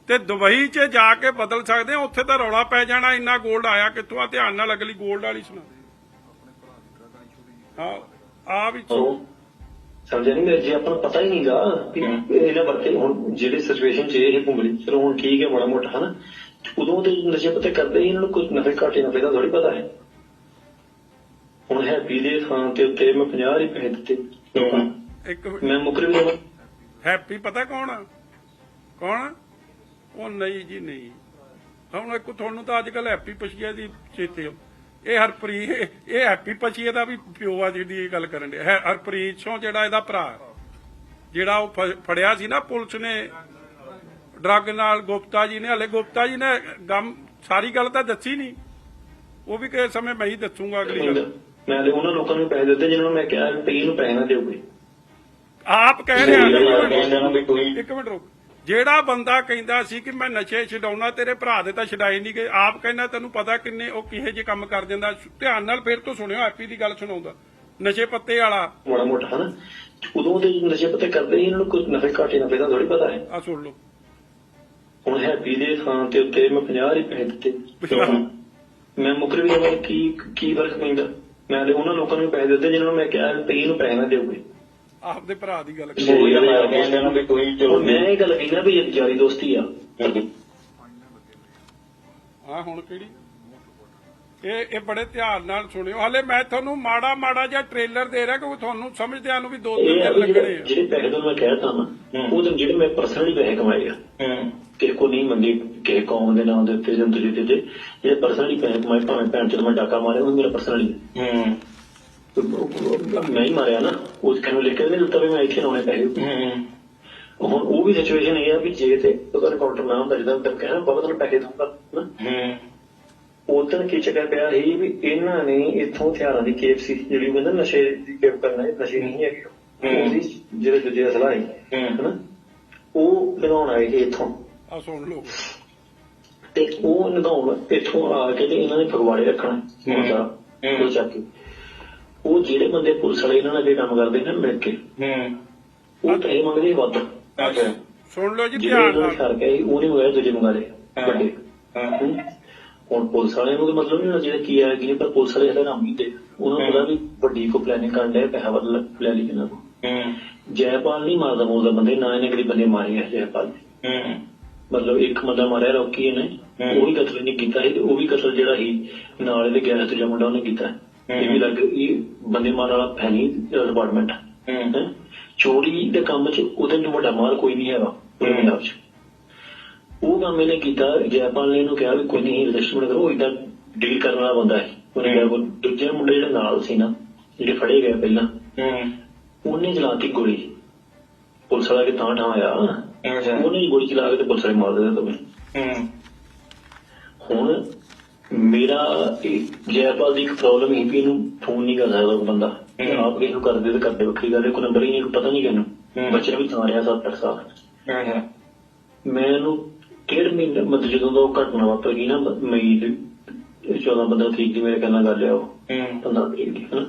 ਤੇ ਦਵਾਈ 'ਚ ਜਾ ਕੇ ਬਦਲ ਸਕਦੇ ਆ ਉੱਥੇ ਤਾਂ ਰੌਲਾ ਪੈ ਜਾਣਾ ਇੰਨਾ 골ਡ ਆਇਆ ਕਿੱਥੋਂ? ਆ ਧਿਆਨ ਨਾਲ ਅਗਲੀ 골ਡ ਵਾਲੀ ਸੁਣਾ ਹਾਂ ਪਤਾ ਹੀ ਨਹੀਂਗਾ ਕਿ ਇਹਨਾਂ ਜਿਹੜੇ ਸਿਚੁਏਸ਼ਨ 'ਚ ਇਹ ਘੁੰਮਲੀ ਚਲੋ ਹੁਣ ਠੀਕ ਹੈ ਮਾੜਾ ਮੋਟਾ ਹਨਾ? ਉਦੋਂ ਤੇ ਨਸ਼ੇ ਪਤੇ ਕਰਦੇ ਇਹਨਾਂ ਨੂੰ ਕੁਝ ਨਫੇ ਘਾਟੇ ਨਫੇ ਦਾ ਥੋੜੀ ਪਤਾ ਹੈ। ਹੁਣ ਹੈਪੀ ਦੇ ਥਾਂ ਤੇ ਉੱਤੇ ਮੈਂ 50 ਹੀ ਪੈਸੇ ਦਿੱਤੇ। ਲੋਕਾਂ ਨੂੰ। ਇੱਕ। ਮੈਂ ਮੁਕਰ ਵੀ ਜਾਵਾਂ ਹੈਪੀ ਪਤਾ ਕੌਣ ਆ? ਕੌਣ ਆ? ਉਹ ਨਹੀਂ ਜੀ ਨਹੀਂ। ਹੁਣ ਇੱਕ ਤੁਹਾਨੂੰ ਤਾਂ ਅੱਜ ਕੱਲ ਹੈਪੀ ਪਛੀਆ ਦੀ ਚੇਤੇ ਹੋ। ਇਹ ਹਰਪ੍ਰੀਤ ਇਹ ਹੈਪੀ ਪਛੀਆ ਦਾ ਵੀ ਪਿਓ ਆ ਜਿਹਦੀ ਇਹ ਗੱਲ ਕਰਨ ਦੇ ਹਰਪ੍ਰੀਤ ਸਿੰਘ ਜਿਹੜਾ ਇਹਦਾ ਭਰਾ। ਜਿਹੜਾ ਉਹ ਫ- ਫੜਿਆ ਸੀ ਨਾ ਪੁਲਿਸ ਨੇ। ਡਰੱਗ ਨਾਲ ਗੁਪਤਾ ਜੀ ਨੇ ਹਲੇ ਗੁਪਤਾ ਜੀ ਨੇ ਗਮ ਸਾਰੀ ਗੱਲ ਤਾਂ ਦੱਸੀ ਨਹੀਂ। ਉਹ ਵੀ ਕਿਸੇ ਸਮੇਂ ਮੈਂ ਹੀ ਦੱਸੂਗਾ ਅਗਲੀ ਗੱਲ। ਮੈਂ ਤੇ ਉਹਨਾਂ ਲੋਕਾਂ ਨੂੰ ਪੈਸੇ ਦਿੱਤੇ ਜਿਨ੍ਹਾਂ ਨੂੰ ਮੈਂ ਕਿਹਾ ਪਈ ਨੂੰ ਪੈਸੇ ਨਾ ਦਿਓ ਕੋਈ। ਆਪ ਕਹਿ ਰਿਹਾ ਇੱਕ ਮਿੰਟ ਰੁਕ। ਜਿਹੜਾ ਬੰਦਾ ਕਹਿੰਦਾ ਸੀ ਕਿ ਮੈਂ ਨਸ਼ੇ ਛਡਾਉਣਾ ਤੇਰੇ ਭਰਾ ਦੇ ਤਾਂ ਛਡਾਏ ਨਹੀਂ ਗਏ। ਆਪ ਕਹਿੰਦਾ ਤੈਨੂੰ ਪਤਾ ਕਿੰਨੇ ਉਹ ਕਿਹੇ ਜੇ ਕੰਮ ਕਰ ਦਿੰਦਾ। ਧਿਆਨ ਨਾਲ ਫਿਰ ਤੋਂ ਸੁਣਿਓ ਹੈਪੀ ਦੀ ਗੱਲ ਸੁਣਾਉਂਦਾ। ਨਸ਼ੇ ਪੱਤੇ ਵਾਲਾ। ਬੜਾ ਮੋਟਾ ਹਨਾ? ਉਦੋਂ ਤੇ ਨਸ਼ੇ ਪੱਤੇ ਕਰਦੇ ਇਹਨਾਂ ਨੂੰ ਕੁਝ ਨਫੇ ਘਾਟੇ ਨਫੇ ਦਾ ਥੋੜੀ ਪਤਾ ਹੈ। ਆ ਸੁਣ ਲਓ। ਹੁਣ ਹੈਪੀ ਦੇ ਥਾਂ ਤੇ ਉੱਤੇ ਮੈਂ 50 ਹੀ ਪੈਸੇ ਦਿੱਤੇ। ਮੈਂ ਮੁਕਰ ਵੀ ਜਾਵਾਂ ਕੀ ਕੀ ਫ਼ਰਕ ਪੈਂਦਾ? ਮੈਂ ਤੇ ਉਹਨਾਂ ਲੋਕਾਂ ਨੂੰ ਪੈਸੇ ਦਿੱਤੇ ਜਿਨ੍ਹਾਂ ਨੂੰ ਮੈਂ ਕਿਹਾ ਪਈ ਨੂੰ ਪੈਸੇ ਨਾ ਦਿਓ ਕੋਈ। ਆਪਦੇ ਭਰਾ ਦੀ ਗੱਲ ਉਹ ਵੀ ਮੈਂ ਕਹਿੰਦੇ ਨਾ ਵੀ ਤੁਸੀਂ ਚਲੋ ਹੁਣ ਮੈਂ ਇਹ ਗੱਲ ਕਹਿੰਦਾ ਵੀ ਇਹ ਯਾਰੀ ਦੋਸਤੀ ਆ। ਆ ਹੁਣ ਕਿਹੜੀ? ਇਹ ਇਹ ਬੜੇ ਧਿਆਨ ਨਾਲ ਸੁਣਿਓ। ਹਲੇ ਮੈਂ ਤੁਹਾਨੂੰ ਮਾੜਾ ਮਾੜਾ ਜਿਹਾ ਟ੍ਰੇਲਰ ਦੇ ਰਿਹਾ ਕਿਉਂਕਿ ਤੁਹਾਨੂੰ ਸਮਝਦਿਆਂ ਨੂੰ ਵੀ ਦੋ ਤਿੰਨ ਇਹ ਆ ਦਿਨ ਵੀ ਲੱਗਣੇ ਜਿਹੜੇ ਆ। ਜਿਹੜੇ ਪੈਸੇ ਤੋਂ ਮੈਂ ਕਹਿਤਾ ਨਾ ਹੂੰ। ਉਹ ਤਾਂ ਜਿਹੜੇ ਮੈਂ ਪਰਸਨਲੀ ਪੈਸੇ ਕਮਾਏ ਆ। ਹੂੰ। ਕਿਸੇ ਕੋ ਨਹੀਂ ਮੰਗੀ। ਕਿਸੇ ਕੌਮ ਦੇ ਨਾਮ ਦੇ ਉੱਤੇ ਜਾਂ ਦੂਜੇ ਦੇ ਉੱਤੇ। ਜਿਹੜੇ ਪਰਸਨਲੀ ਪੈਸੇ ਕਮਾਏ ਭਾਵੇਂ ਭੈਣ ਚੋਦ ਮੈਂ ਡਾਕਾ ਮਾਰਿਆ ਉਹ ਮੇਰਾ ਪਰਸਨਲੀ ਹੂੰ। ਮੈਂ ਹੀ ਮਾਰਿਆ ਨਾ। ਉਸ ਨੂੰ ਲਿਖ ਕੇ ਨਹੀਂ ਦਿੱਤਾ ਵੀ ਮੈਂ ਇੱਥੇ ਲਾਉਣੇ ਪੈਸੇ। ਹੂੰ। ਹੁਣ ਉਹ ਵੀ ਸਿਚੁਏਸ਼ਨ ਇਹ ਆ ਵੀ ਜੇ ਤੇ ਉਹਦਾ ਕਾਊਂਟਰ ਨਾ ਹੁੰਦਾ ਜਦੋਂ ਤੱਕ ਕਹਿਣਾ ਬਾਬਾ ਤੁਹਾਨੂੰ ਪੈਸੇ ਦਊਂਗਾ ਨਾ। ਹੂੰ। ਉਦੋਂ ਕੀ ਚੱਕਰ ਪਿਆ ਸੀ ਵੀ ਇਹਨਾਂ ਨੇ ਇੱਥੋਂ ਹਥਿਆਰਾਂ ਦੀ ਕੇਪ ਸੀ ਜਿਹੜੀ ਕਹਿੰਦਾ ਨਸ਼ੇ ਦੀ ਕੇਪ ਕਰਨਾ ਇਹ ਨਸ਼ੇ ਨਹੀਂ ਹੈਗੇ। ਹੂੰ। ਉਹਦੀ ਜਿਹੜੇ ਦੂਜੇ ਅਸਲਾ ਹੈ ਹੂੰ। ਹਨਾ। ਉਹ ਲਗਾਉਣ ਆਏ ਸੀ ਇੱਥੋਂ। ਆ ਸੁਣ ਲਓ। ਤੇ ਉਹ ਨਿਧਾਉਣ ਇੱਥੋਂ ਆ ਕੇ ਤੇ ਇਹਨਾਂ ਨੇ ਫਗਵਾੜੇ ਰੱਖਣਾ ਹੂੰ। ਮੁੰਡਾ ਹੂੰ। ਉਹ ਚੱਕ ਕੇ। ਉਹ ਜਿਹੜੇ ਬੰਦੇ ਪੁਲਿਸ ਵਾਲੇ ਇਹਨਾਂ ਨਾਲ ਅੱਗੇ ਕੰਮ ਕਰਦੇ ਨੇ ਮਿਲ ਕੇ ਹੂੰ। ਉਹ ਪੈਸੇ ਮੰਗਦੇ ਵੱਧ। ਅੱਛਾ। ਸੁਣ ਲਓ ਜੀ ਧਿਆਨ ਨਾਲ। ਕਰ ਕੇ ਆਏ, ਉਹ ਨਹੀਂ ਹੋਇਆ ਦੂਜੇ ਮੰਗਾ ਲਏ ਹਾਂ। ਵੱਡੇ। ਹਾਂ। ਹੂੰ। ਹੁਣ ਪੁਲਿਸ ਵਾਲਿਆਂ ਨੂੰ ਤਾਂ ਮਤਲਬ ਨਹੀਂ ਜਿਹੜਾ ਕੀ ਹੈ ਕੀ ਪਰ ਪੁਲਿਸ ਵਾਲੇ ਇਹਦਾ ਨਾਮ ਨਹੀਂ ਦੇ ਉਹਨਾਂ ਨੂੰ ਪਤਾ ਵੀ ਵੱਡੀ ਕੋ ਪਲੈਨਿੰਗ ਕਰਨ ਦੇ ਪੈਸਾ ਵੱਧ ਲ- ਲੈ ਲਈ ਇਹਨਾਂ ਨੂੰ। ਹੂੰ। ਜੈਪਾਲ ਨਹੀਂ ਮਾਰਦਾ ਮੋਲਦਾ ਬੰਦੇ ਨਾ ਇਹਨੇ ਕਦੀ ਬੰਦੇ ਮਾਰੇ ਆ ਜੈਪਾਲ ਨੇ ਹੂੰ। ਮਤਲਬ ਇੱਕ ਬੰਦਾ ਮਾਰਿਆ ਰੋਕੀ ਹੂੰ। ਉਹ ਵੀ ਕਤਲ ਨਹੀਂ ਕੀਤਾ ਸੀ ਤੇ ਉਹ ਵੀ ਕਤਲ ਜਿਹੜਾ ਸੀ ਨਾਲ ਇਹਦੇ ਗਿਆ ਦੂਜਾ ਮੁੰਡਾ ਉਹਨੇ ਕੀਤਾ। ਇਹ ਵੀ ਲੱਗ ਇਹ ਬੰਦੇ ਮਾਰਨ ਵਾਲਾ ਨਹੀਂ ਡਿਪਾਰਟਮੈਂਟ ਚੋਰੀ ਦੇ ਕੰਮ 'ਚ ਉਹਦੇ ਤੋਂ ਵੱਡਾ ਮਾਰ ਕੋਈ ਨਹੀਂ ਹੈਗਾ ਪੂਰੇ। ਪੰਜਾਬ 'ਚ। ਉਹ ਕੰਮ ਇਹਨੇ ਕੀਤਾ ਜੈਪਾਲ ਨੇ ਇਹਨੂੰ ਕਿਹਾ ਵੀ ਕੋਈ ਨਹੀਂ ਰਜਿਸਟਰਮੈਂਟ ਕਰੋ ਉਹ ਇਦਾਂ ਡੀਲ ਕਰਨ ਵਾਲਾ ਬੰਦਾ ਹੈ। ਉਹਨੇ ਕਿਹਾ ਦੂਜੇ ਮੁੰਡੇ ਜਿਹੜੇ ਨਾਲ ਸੀ ਨਾ ਜਿਹੜੇ ਫੜੇ ਗਏ ਪਹਿਲਾਂ ਉਹਨੇ ਚਲਾਤੀ ਗੋਲੀ। ਪੁਲਿਸ ਵਾਲਾ ਕਿ ਤਾਂ ਠਾਂ ਆਇਆ ਉਹਨੇ ਹੀ ਗੋਲੀ ਚਲਾ ਕੇ ਤੇ ਪੁਲਿਸ ਵਾਲੇ ਮਾਰ ਦਿੱਤੇ ਦੋਵੇਂ। ਹੂੰ। ਹੁਣ ਮੇਰਾ ਜੈਪਾਲ ਦੀ ਇੱਕ ਪ੍ਰੋਬਲਮ ਹੀ ਵੀ ਇਹਨੂੰ ਫੋਨ ਨਹੀਂ ਕਰ ਸਕਦਾ ਉਹ ਬੰਦਾ। ਆਪ ਕਿਸੇ ਨੂੰ ਕਰਦੇ ਤੇ ਕਰਦੇ ਵੱਖਰੀ ਗੱਲ ਹੈ। ਕੋਈ ਨੰਬਰ ਹੀ ਨਹੀਂ ਪਤਾ ਨਹੀਂ ਕਿਹਨੂੰ। ਬੱਚੇ ਨੇ ਵੀ ਤਾਂ ਰਿਹਾ 7-8 ਸਾਲ। ਮੈਂ ਇਹਨੂੰ ਡੇਢ ਮਹੀਨੇ ਮਤਲਬ ਜਦੋਂ ਦਾ ਉਹ ਘਟਨਾ ਵਾਪਰ ਗਈ ਨਾ ਮਈ ਦੇ 14 15 ਤਰੀਕ ਦੀ ਮੇਰੇ ਕਹਿੰਦਾ ਗੱਲ ਆ ਉਹ। ਹੂੰ। 15 ਤਰੀਕ ਦੀ ਹਨਾ?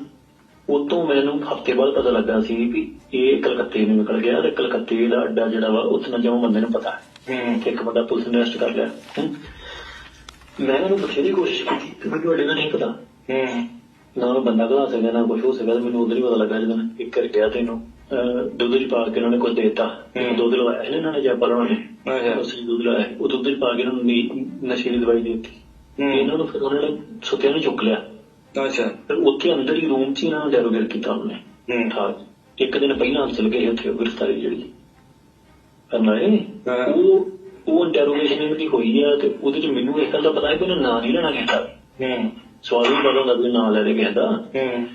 ਉਹ ਤੋਂ ਮੈਨੂੰ ਹਫ਼ਤੇ ਬਾਅਦ ਪਤਾ ਲੱਗਾ ਸੀ ਵੀ ਇਹ ਕਲਕੱਤੇ ਨੂੰ ਨਿਕਲ ਗਿਆ ਤੇ ਕਲਕੱਤੇ ਦਾ ਅੱਡਾ ਜਿਹੜਾ ਵਾ ਉੱਥੇ ਨਾ ਜਮਾ ਬੰਦੇ ਨੂੰ ਪਤਾ। ਹੈ। ਇੱਕ ਬੰਦਾ ਪੁਲਿਸ ਨੇ ਅਰੈਸਟ ਕਰ ਲਿਆ। ਮੈਂ ਉਹਨੂੰ ਬਥੇਰੀ ਕੋਸ਼ਿਸ਼ ਕੀਤੀ ਕਿ ਮੈਨੂੰ ਤੁਹਾਡੇ ਨਾਲ ਨਹੀਂ ਪਤਾ? ਨਾ ਉਹ ਬੰਦਾ ਘਲਾ ਸਕਦਾ ਨਾ ਕੁਝ ਹੋ ਸਕਦਾ ਤੇ ਮੈਨੂੰ ਉਦੋਂ ਹੀ ਪਤਾ ਲੱਗਾ ਜਦੋਂ ਇੱਕ ਕਰ ਗਿਆ ਤੈਨੂੰ ਦੁੱਧ ਚ ਪਾ ਕੇ ਉਹਨਾਂ ਨੇ ਕੁਝ ਦੇਤਾ। ਦੁੱਧ ਲਵਾਇਆ ਸੀ ਨਾ ਇਹਨਾਂ ਨੇ ਜੈਪਾਲ ਉਹਨਾਂ ਨੇ। ਅੱਛਾ। ਉਸ ਦੁੱਧ ਲਾਇਆ। ਉਹ ਦੁੱਧ ਚ ਪਾ ਕੇ ਇਹਨਾਂ ਨੂੰ ਨਸ਼ੇ ਦੀ ਦਵਾਈ ਦੇ ਦਿੱਤੀ। ਇਹਨਾਂ ਨੂੰ ਫਿਰ ਉਹਨਾਂ ਨੇ ਸੁੱਤਿਆਂ ਨੂੰ ਚੁੱਕ ਲਿਆ। ਅੱਛਾ ਉੱਥੇ ਅੰਦਰ ਹੀ ਰੂਮ 'ਚ ਹੀ ਇਹਨਾਂ ਨੂੰ ਡੈਰੋਗੇਟ ਕੀਤਾ ਉਹਨੇ। ਹੂੰ। ਠਾਕ ਇੱਕ ਦਿਨ ਪਹਿਲਾਂ ਚਲ ਗਏ ਉੱਥੇ ਉਹ ਗ੍ਰਿਫਤਾਰੀ ਜਿਹੜੀ। ਕਰਨਾ ਹਾਂ। ਉਹ ਉਹ ਇੰਟਰੋਗੇਸ਼ਨ ਇਹਨਾਂ ਦੀ ਹੋਈ ਆ ਤੇ ਉਹਦੇ ਚ ਮੈਨੂੰ ਇਸ ਗੱਲ ਦਾ ਪਤਾ ਹੈ ਕਿ ਉਹਨੇ ਨਾਂ ਨਹੀਂ ਲੈਣਾ ਕੀਤਾ ਹੂੰ। ਸਵਾਲ ਹੀ ਪਤਾ ਹੁੰਦਾ ਵੀ ਨਾਂ ਲੈ ਦੇ ਕਿਸੇ ਦਾ। ਹੂੰ।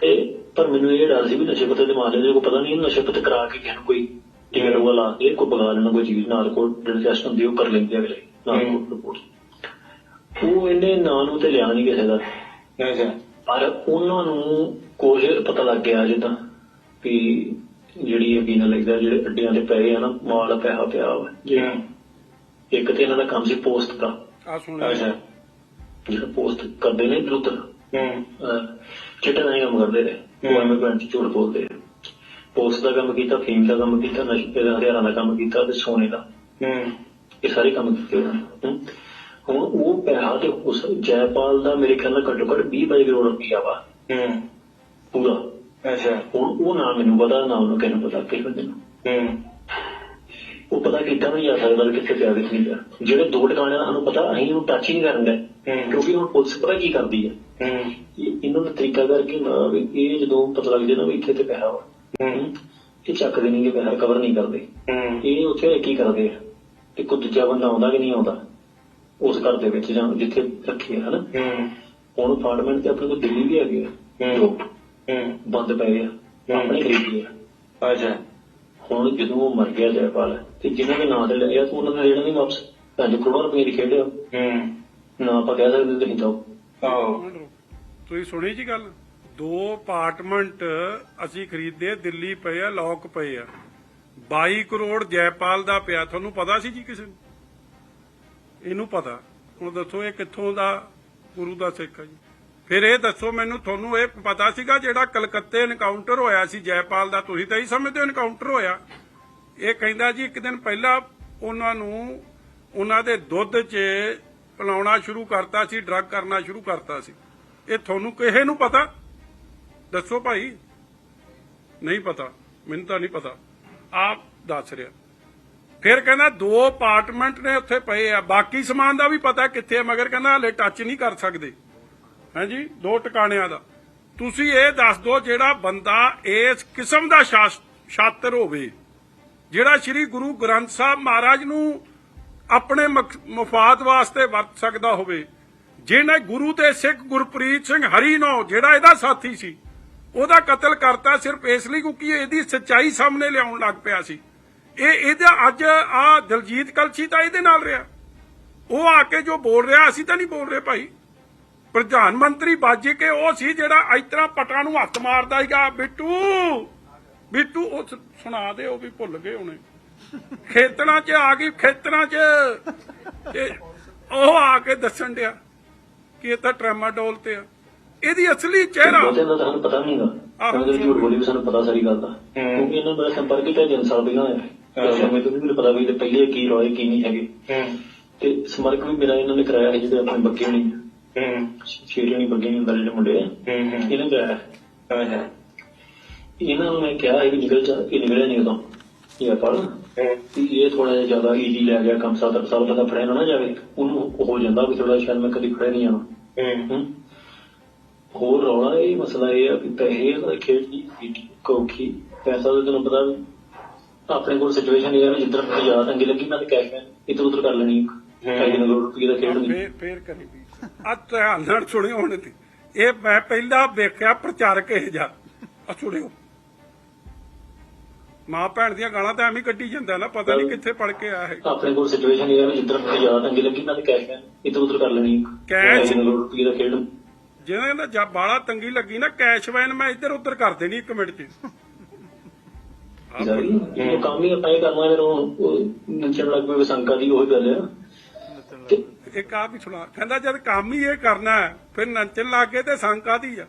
ਤੇ ਪਰ ਮੈਨੂੰ ਇਹ ਡਰ ਸੀ ਵੀ ਨਸ਼ੇ ਪੱਤੇ ਦੇ ਮਾਮਲੇ ਦੇ ਕੋਈ ਪਤਾ ਨਹੀਂ ਨਸ਼ੇ ਪੱਤੇ ਕਰਾ ਕੇ ਕਿਸੇ ਨੂੰ ਕੋਈ ਟਿਕਟ ਉਹ ਲਾ ਕੇ ਕੋਈ ਬਗਾ ਲੈਣਾ ਕੋਈ ਚੀਜ਼ ਨਾਲ ਜਿਹੜੇ ਟੈਸਟ ਹੁੰਦੀ ਉਹ ਕਰ ਲੈਂਦੇ ਆ ਅਗਲੇ ਨਾਲ ਰਿਪੋਰਟ ਉਹ ਇਹਨੇ ਨਾਂ ਨੂੰ ਤੇ ਲਿਆ ਨਹੀਂ ਕਿਸੇ ਦਾ। ਪਰ ਉਹਨਾਂ ਨੂੰ ਕੁਝ ਪਤਾ ਲੱਗ ਗਿਆ ਜਿੱਦਾਂ ਵੀ ਜਿਹੜੀ ਯਕੀਨ ਲੱਗਦਾ ਜਿਹੜੇ ਅੱਡਿਆਂ ਦੇ ਪਏ ਆ ਨਾ ਮਾਲ ਪੈਸਾ ਪਿਆ ਵਾ। ਹੂੰ ਇੱਕ ਤੇ ਇਹਨਾਂ ਦਾ ਕੰਮ ਸੀ ਪੋਸਟ ਦਾ। ਆ ਸੁਣ ਅੱਛਾ। ਜਿਹੜਾ ਪੋਸਟ ਕਰਦੇ ਨੇ ਦਰੁੱਤ ਹੂੰ। ਚਿੱਟਾ ਨਹੀਂ ਕੰਮ ਕਰਦੇ ਨੇ ਉਹ। ਐਵੇਂ ਬੈਂਚ ਝੂਠ ਬੋਲਦੇ ਆ ਪੋਸਟ ਦਾ ਕੰਮ ਕੀਤਾ ਫੀਮ ਦਾ ਕੰਮ ਕੀਤਾ ਨਸ਼ੇ ਦਾ ਹਥਿਆਰਾਂ ਦਾ ਕੰਮ ਕੀਤਾ ਤੇ ਸੋਨੇ ਦਾ। ਹੂੰ। ਇਹ ਸਾਰੇ ਕੰਮ ਕੀਤੇ ਉਹਨਾਂ ਨੇ। ਹੁਣ ਉਹ ਪੈਸਾ ਤੇ ਉਸ ਜੈਪਾਲ ਦਾ ਮੇਰੇ ਖਿਆਲ ਨਾਲ ਘੱਟੋ ਘੱਟ 20 ਬਾਈ ਕਰੋੜ ਰੁਪਈਆ ਵਾ। ਹੂੰ। ਪੂਰਾ। ਅੱਛਾ। ਹੁਣ ਉਹ ਨਾ ਮੈਨੂੰ ਪਤਾ ਨਾ ਉਹਨੂੰ ਕਿਹਨੂੰ ਪਤਾ ਕਿਸੇ ਬੰਦੇ ਨੂੰ। ਹੂੰ। ਉਹ ਪਤਾ ਕੀਤਾ ਨਹੀਂ ਜਾ ਸਕਦਾ ਵੀ ਕਿੱਥੇ ਪਿਆ ਕਿੱਥੇ ਨਹੀਂ ਪਿਆ। ਜਿਹੜੇ ਦੋ ਟਿਕਾਣੇ ਦਾ ਸਾਨੂੰ ਪਤਾ ਅਸੀਂ ਉਹਨੂੰ ਟੱਚ ਹੀ ਨਹੀਂ ਕਰਨ ਦੇ। ਕਿਉਂਕਿ ਹੁਣ ਪੁਲਿਸ ਪਤਾ ਕੀ ਕਰਦੀ ਹੈ ਹੂੰ। ਇਹ- ਇਹਨਾਂ ਦਾ ਤਰੀਕਾ ਕਰਕੇ ਨਾ ਵੀ ਇਹ ਜਦੋਂ ਪਤਾ ਲੱਗ ਜੇ ਨਾ ਵੀ ਇੱਥੇ ਤੇ ਪੈਸਾ ਵਾ। ਹੂੰ। ਇਹ ਚੱਕਦੇ ਨਹੀਂ ਕਿ ਪੈਸਾ ਕਵਰ ਨਹੀਂ ਕਰਦੇ। ਇਹ ਉੱਥੇ ਕੀ ਕਰਦੇ ਆ। ਤੇ ਕੋਈ ਦੂਜਾ ਬੰਦਾ ਆਉਂਦਾ ਕਿ ਨਹੀਂ ਆਉਂਦਾ? ਘਰ ਦੇ ਵਿੱਚ ਜਾਂ ਜਿੱਥੇ ਰੱਖੀ ਹੈ ਹਨਾ ਹੂੰ। ਹੁਣ ਅਪਾਰਟਮੈਂਟ ਤੇ ਆਪਣੇ ਕੋਲ ਦਿੱਲੀ ਵੀ ਹੈਗੇ ਆ। ਹੂੰ। ਬੰਦ ਪਏ ਆ ਆਪਣੇ ਖਰੀਦੇ ਆ। ਅੱਛਾ। ਹੁਣ ਜਦੋਂ ਉਹ ਮਰ ਗਿਆ ਜੈਪਾਲ ਤੇ ਜਿਨ੍ਹਾਂ ਦੇ ਨਾਂ ਤੇ ਲਿਆ ਤਾਂ ਉਹਨਾਂ ਨੇ ਲੈਣਾ ਨਹੀਂ ਵਾਪਸ ਪੰਜ ਕਰੋੜ ਰੁਪਏ ਦੀ ਖੇਡ ਆ ਹੂੰ। ਨਾ ਆਪਾਂ ਕਹਿ ਸਕਦੇ ਤੁਸੀਂ ਤਾਂ। ਆਓ ਤੁਸੀਂ ਸੁਣੀ ਜੀ ਗੱਲ? ਦੋ ਅਪਾਰਟਮੈਂਟ ਅਸੀਂ ਖਰੀਦੇ ਦਿੱਲੀ ਪਏ ਆ ਲੋਕ ਪਏ ਆ। 22 ਕਰੋੜ ਜੈਪਾਲ ਦਾ ਪਿਆ ਤੁਹਾਨੂੰ ਪਤਾ ਸੀ ਜੀ ਕਿਸੇ ਨੂੰ? ਇਹਨੂੰ ਪਤਾ। ਹੁਣ ਦੱਸੋ ਇਹ ਕਿੱਥੋਂ ਦਾ ਗੁਰੂ ਦਾ ਸਿੱਖ ਹੈ ਜੀ? ਫਿਰ ਇਹ ਦੱਸੋ ਮੈਨੂੰ, ਤੁਹਾਨੂੰ ਇਹ ਪਤਾ ਸੀਗਾ ਜਿਹੜਾ ਕਲਕੱਤੇ ਐਨਕਾਊਂਟਰ ਹੋਇਆ ਸੀ ਜੈਪਾਲ ਦਾ, ਤੁਸੀਂ ਤਾਂ ਹੀ ਸਮਝਦੇ ਹੋ ਐਨਕਾਊਂਟਰ ਹੋਇਆ? ਇਹ ਕਹਿੰਦਾ ਜੀ, ਇੱਕ ਦਿਨ ਪਹਿਲਾਂ ਉਹਨਾਂ ਨੂੰ, ਉਹਨਾਂ ਦੇ ਦੁੱਧ 'ਚ ਪਿਲਾਉਣਾ ਸ਼ੁਰੂ ਕਰਤਾ ਸੀ ਡਰੱਗ ਕਰਨਾ ਸ਼ੁਰੂ ਕਰਤਾ ਸੀ। ਇਹ ਤੁਹਾਨੂੰ ਕਿਸੇ ਨੂੰ ਪਤਾ? ਦੱਸੋ ਭਾਈ। ਨਹੀਂ ਪਤਾ। ਮੈਨੂੰ ਤਾਂ ਨਹੀਂ ਪਤਾ। ਆਪ ਦੱਸ ਰਿਹਾ। ਫਿਰ ਕਹਿੰਦਾ ਦੋ ਅਪਾਰਟਮੈਂਟ ਨੇ ਉੱਥੇ ਪਏ ਆ। ਬਾਕੀ ਸਮਾਨ ਦਾ ਵੀ ਪਤਾ ਕਿੱਥੇ ਆ, ਮਗਰ ਕਹਿੰਦਾ ਹਲੇ ਟੱਚ ਨਹੀਂ ਕਰ ਸਕਦੇ। ਹਾਂਜੀ? ਦੋ ਟਿਕਾਣਿਆਂ ਦਾ। ਤੁਸੀਂ ਇਹ ਦੱਸ ਦਿਓ ਜਿਹੜਾ ਬੰਦਾ ਇਸ ਕਿਸਮ ਦਾ ਸ਼ਾਸ- ਹੋਵੇ। ਜਿਹੜਾ ਸ੍ਰੀ ਗੁਰੂ ਗ੍ਰੰਥ ਸਾਹਿਬ ਮਹਾਰਾਜ ਨੂੰ ਆਪਣੇ ਮਕ- ਮਫਾਦ ਵਾਸਤੇ ਵਰਤ ਸਕਦਾ ਹੋਵੇ। ਜਿਹਨੇ ਗੁਰੂ ਤੇ ਸਿੱਖ ਗੁਰਪ੍ਰੀਤ ਸਿੰਘ ਹਰੀਨੋ ਜਿਹੜਾ ਇਹਦਾ ਸਾਥੀ ਸੀ, ਉਹਦਾ ਕਤਲ ਕਰਤਾ ਸਿਰਫ ਇਸ ਲਈ ਕਿਉਂਕਿ ਇਹਦੀ ਸੱਚਾਈ ਸਾਹਮਣੇ ਲਿਆਉਣ ਲੱਗ ਪਿਆ ਸੀ। ਇਹ ਇਹਦਾ ਅੱਜ ਆ ਦਲਜੀਤ ਕਲਸੀ ਤਾਂ ਇਹਦੇ ਨਾਲ ਰਿਹਾ। ਉਹ ਆ ਕੇ ਜੋ ਬੋਲ ਰਿਹਾ, ਅਸੀਂ ਤਾਂ ਨਹੀਂ ਬੋਲ ਰਹੇ ਭਾਈ। ਪ੍ਰਧਾਨ ਮੰਤਰੀ ਬਾਜੀ ਕੇ ਉਹ ਸੀ ਜਿਹੜਾ ਇਸ ਤਰ੍ਹਾਂ ਪਟਾਂ ਨੂੰ ਹੱਥ ਮਾਰਦਾ ਸੀਗਾ, ਬਿੱਟੂ ਬਿੱਟੂ, ਉਹ ਸੁਣਾ ਦੇ, ਉਹ ਵੀ ਭੁੱਲ ਗਏ ਹੁਣੇ। ਖੇਤਰਾਂ 'ਚ ਆ ਗਈ, ਖੇਤਰਾਂ 'ਚ। ਉਹ ਆ ਕੇ ਦੱਸਣ ਡਿਆ ਕਿ ਇਹ ਤਾਂ ਟ੍ਰੈਮਾਡੋਲ ਤੇ ਆ। ਇਹਦੀ ਅਸਲੀ ਚਿਹਰਾ ਬਹੁਤਿਆਂ ਦਾ ਤਾਂ ਸਾਨੂੰ ਪਤਾ ਆਹੋ। ਉਹਨਾਂ ਦੇ ਝੂਠ ਬੋਲੀ ਵੀ ਸਾਨੂੰ ਪਤਾ ਸਾਰੀ ਗੱਲ ਦਾ। ਕਿਉਂਕਿ ਇਹਨਾਂ ਦਾ ਸੰਪਰਕ ਕੀਤਾ ਜਨ ਸਾਲ ਪਹਿਲਾਂ ਹੋਇਆ। ਜਦੋਂ ਮੈਨੂੰ ਵੀ ਪਤਾ ਵੀ ਤੇ ਪਹਿਲੇ ਕੀ ਰੋਏ ਕੀ ਨਹੀਂ ਹੈਗੇ। ਹੂੰ। ਤੇ ਸੰਪਰਕ ਵੀ ਮੇਰਾ ਇਹਨਾਂ ਨੇ ਕਰਾਇਆ ਸੀ ਜਿਹੜੇ ਆਪਣੇ ਬੱਗੇ ਹੋਣੀ। ਹੂੰ। ਸ਼ੇਰੀ ਹੋਣੀ ਬੱਗੇ ਨਹੀਂ ਹੁੰਦਾ ਜਿਹੜੇ ਮੁੰਡੇ ਆ। ਹੂੰ ਹੂੰ। ਇਹਨਾਂ ਕਰਾਇਆ। ਅੱਛਾ ਇਹਨਾਂ ਨੂੰ ਮੈਂ ਕਿਹਾ ਇਹ ਨਿਕਲ ਜਾ ਇਹ ਨਿਕਲਿਆ ਨਹੀਂ ਉਦੋਂ। ਇਹ ਪੜ ਹੂੰ। ਇਹ ਥੋੜਾ ਜਿਹਾ ਜ਼ਿਆਦਾ ਈਜ਼ੀ ਲੈ ਗਿਆ ਕੰਮ ਸਾਦਾ ਸਾਲ ਦਾ ਫੜਿਆ ਨਾ ਜਾਵੇ ਉਹਨੂੰ ਹੋ ਜਾਂਦਾ ਵੀ ਥੋੜਾ ਸ਼ਾਇਦ ਮੈਂ ਕਦੀ ਫੜਿਆ ਨਹੀਂ ਆਣਾ ਹੂੰ? ਹੋਰ ਰੌਲਾ ਇਹ ਮਸਲਾ ਇਹ ਆ ਕਿ ਪੈਸੇ ਦਾ ਖੇਡ ਈਟੀ ਕੋਖੀ ਪੈਸਾ ਤਾਂ ਤੈਨੂੰ ਪਤਾ ਆਪਣੇ ਕੋਲ ਸਿਚੁਏਸ਼ਨ ਇਹ ਆ ਵੀ ਜਿੱਧਰ ਮੈਨੂੰ ਜ਼ਿਆਦਾ ਤੰਗੀ ਲੱਗੀ ਮੈਂ ਤਾਂ ਕੈਸ਼ ਮੈਂ ਇੱਧਰ ਉੱਧਰ ਕਰ ਲੈਣੀ ਤਿੰਨ ਕਰੋੜ ਰੁਪਏ ਦਾ ਖੇਡ ਹੁੰਦੀ ਫੇਰ ਫੇਰ ਕਰੀ ਵੀ। ਆ ਧਿਆਨ ਨਾਲ ਸੁਣਿਓ ਹੁਣ ਤੇ ਇਹ ਮੈਂ ਪਹਿਲਾਂ ਵੇਖਿਆ ਪ੍ਰਚਾਰਕ ਇਹ ਜਾ ਆ ਸੁਣਿਓ। ਮਾਂ ਭੈਣ ਦੀਆਂ ਗਾਲਾਂ ਤਾਂ ਐਵੇਂ ਕੱਢੀ ਜਾਂਦਾ ਨਾ ਪਤਾ ਨਹੀਂ ਕਿੱਥੇ ਪੜ ਕੇ ਆਇਆ ਹੈ ਆਪਣੇ ਕੋਲ ਸਿਚੁਏਸ਼ਨ ਇਹ ਹੈ ਵੀ ਜਿੱਦਾਂ ਮੈਨੂੰ ਜ਼ਿਆਦਾ ਤੰਗੀ ਲੱਗੀ ਮੈਂ ਤੇ ਕੈਸ਼ ਹੈ ਇੱਧਰ ਉੱਧਰ ਕਰ ਲੈਣੀ Cash? ਰੁਪਏ ਦਾ ਖੇਡ ਜਿਹਨਾਂ ਦਾ ਜਾਂ ਬਾਲਾ ਤੰਗੀ ਲੱਗੀ ਨਾ ਕੈਸ਼ ਵੈਨ ਮੈਂ ਇੱਧਰ ਉੱਧਰ ਕਰ ਦੇਣੀ ਇੱਕ ਮਿੰਟ 'ਚ। ਜਾਰੀ ਉਹ ਕੰਮ ਹੀ ਆਪਾਂ ਇਹ ਕਰਨਾ ਫਿਰ ਉਹ ਉਹ ਨੱਚਣ ਲੱਗ ਪਏ ਸੰਕਾ ਦੀ ਉਹੀ ਗੱਲ ਆ। ਤੇ ਇੱਕ ਆ ਵੀ ਸੁਣਾ ਕਹਿੰਦਾ ਜਦ ਕੰਮ ਹੀ ਇਹ ਕਰਨਾ ਹੈ ਫਿਰ ਨੱਚਣ ਲੱਗੇ ਤੇ ਸੰਕਾ ਦੀ ਆ?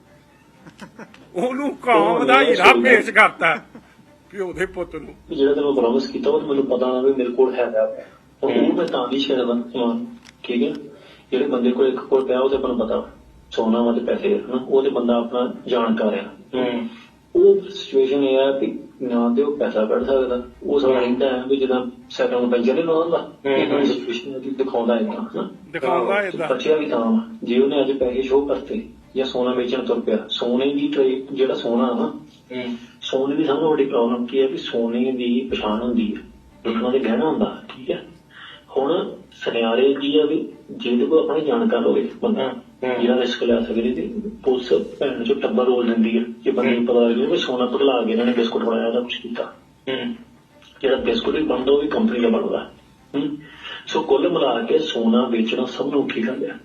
ਉਹਨੂੰ ਕੌਮ ਦਾ ਹੀਰਾ ਪੇਸ਼ ਕਰਤਾ ਪਿਓ ਦੇ ਪੁੱਤ ਨੂੰ। ਜਿਹੜਾ ਤੈਨੂੰ ਪ੍ਰੋਮਿਸ ਕੀਤਾ ਉਹ ਮੈਨੂੰ ਪਤਾ ਨਾ ਵੀ ਮੇਰੇ ਕੋਲ ਹੈਗਾ। ਉਹ ਉਹ ਮੈਂ ਤਾਂ ਨਹੀਂ ਛੇੜਦਾ ਸਮਾਨ ਠੀਕ ਹੈ। ਜਿਹੜੇ ਬੰਦੇ ਕੋਲ ਇੱਕ ਕੋਲ ਪਿਆ ਉਹ ਤੇ ਆਪਾਂ ਨੂੰ ਪਤਾ। ਸੋਨਾ ਵਾ ਤੇ ਪੈਸੇ ਹਨਾ? ਉਹ ਤੇ ਬੰਦਾ ਆਪਣਾ ਜਾਣਕਾਰ ਆ ਹੂੰ। ਉਹ ਸਿਚੁਏਸ਼ਨ ਇਹ ਹੈ ਕਿ ਨਾ ਤੇ ਉਹ ਪੈਸਾ ਕੱਢ ਸਕਦਾ। ਉਹ ਰਹਿੰਦਾ ਹੈ ਵੀ ਜਦੋਂ ਸੈਕੰਡ ਪੈਂਚਰ ਨਹੀਂ ਲਾਉਂਦਾ ਇਹ ਸਿਚੁਏਸ਼ਨ ਹੈ ਦਿਖਾਉਂਦਾ ਹੈ ਨਾ ਦਿਖਾਉਂਦਾ ਏਦਾਂ। ਬਚਿਆ ਵੀ ਤਾਂ ਵਾ। ਜੇ ਉਹਨੇ ਅੱਜ ਪੈਸੇ ਸ਼ੋਅ ਕਰਤੇ ਜਾਂ ਸੋਨਾ ਵੇਚਣ ਤੁਰ ਪਿਆ ਸੋਨੇ ਦੀ ਟ੍ਰੇਡ ਜਿਹੜਾ ਸੋਨਾ ਆ ਨਾ ਸੋਨੇ ਦੀ ਸਭ ਤੋਂ ਵੱਡੀ ਪ੍ਰੋਬਲਮ ਕੀ ਹੈ ਕਿ ਸੋਨੇ ਦੀ ਪਛਾਣ ਹੁੰਦੀ ਹੈ। ਲੋਕਾਂ ਦੇ ਗਹਿਣਾ ਹੁੰਦਾ ਠੀਕ ਹੈ? ਹੁਣ ਸੁਨਿਆਰੇ ਕੀ ਆ ਵੀ ਜਿਹਦੇ ਕੋਲ ਆਪਣੀ ਜਾਣਕਾਰ ਹੋਵੇ ਬੰਦਾ। ਜਿਹੜਾ ਰਿਸਕ ਲੈ ਸਕਦੇ ਤੇ ਪੁਲਿਸ ਭੈਣ ਚੋਂ ਟੱਬਰ ਰੋਲ ਦਿੰਦੀ ਹੈ ਜੇ ਬੰਦੇ ਨੂੰ ਪਤਾ ਲੱਗੇ ਵੀ ਸੋਨਾ ਪਗਲਾ ਕੇ ਇਹਨਾਂ ਨੇ ਬਿਸਕੁਟ ਬਣਾਇਆ ਕੁਝ ਕੀਤਾ। ਹੂੰ ਜਿਹੜਾ ਬਿਸਕੁਟ ਵੀ ਬਣਦਾ ਉਹ ਵੀ ਕੰਪਨੀ ਦਾ ਬਣਦਾ। ਸੋ ਕੁੱਲ ਮਿਲਾ ਕੇ ਸੋਨਾ ਵੇਚਣਾ ਸਭ ਨੂੰ ਔਖੀ ਗੱਲ ਹੈ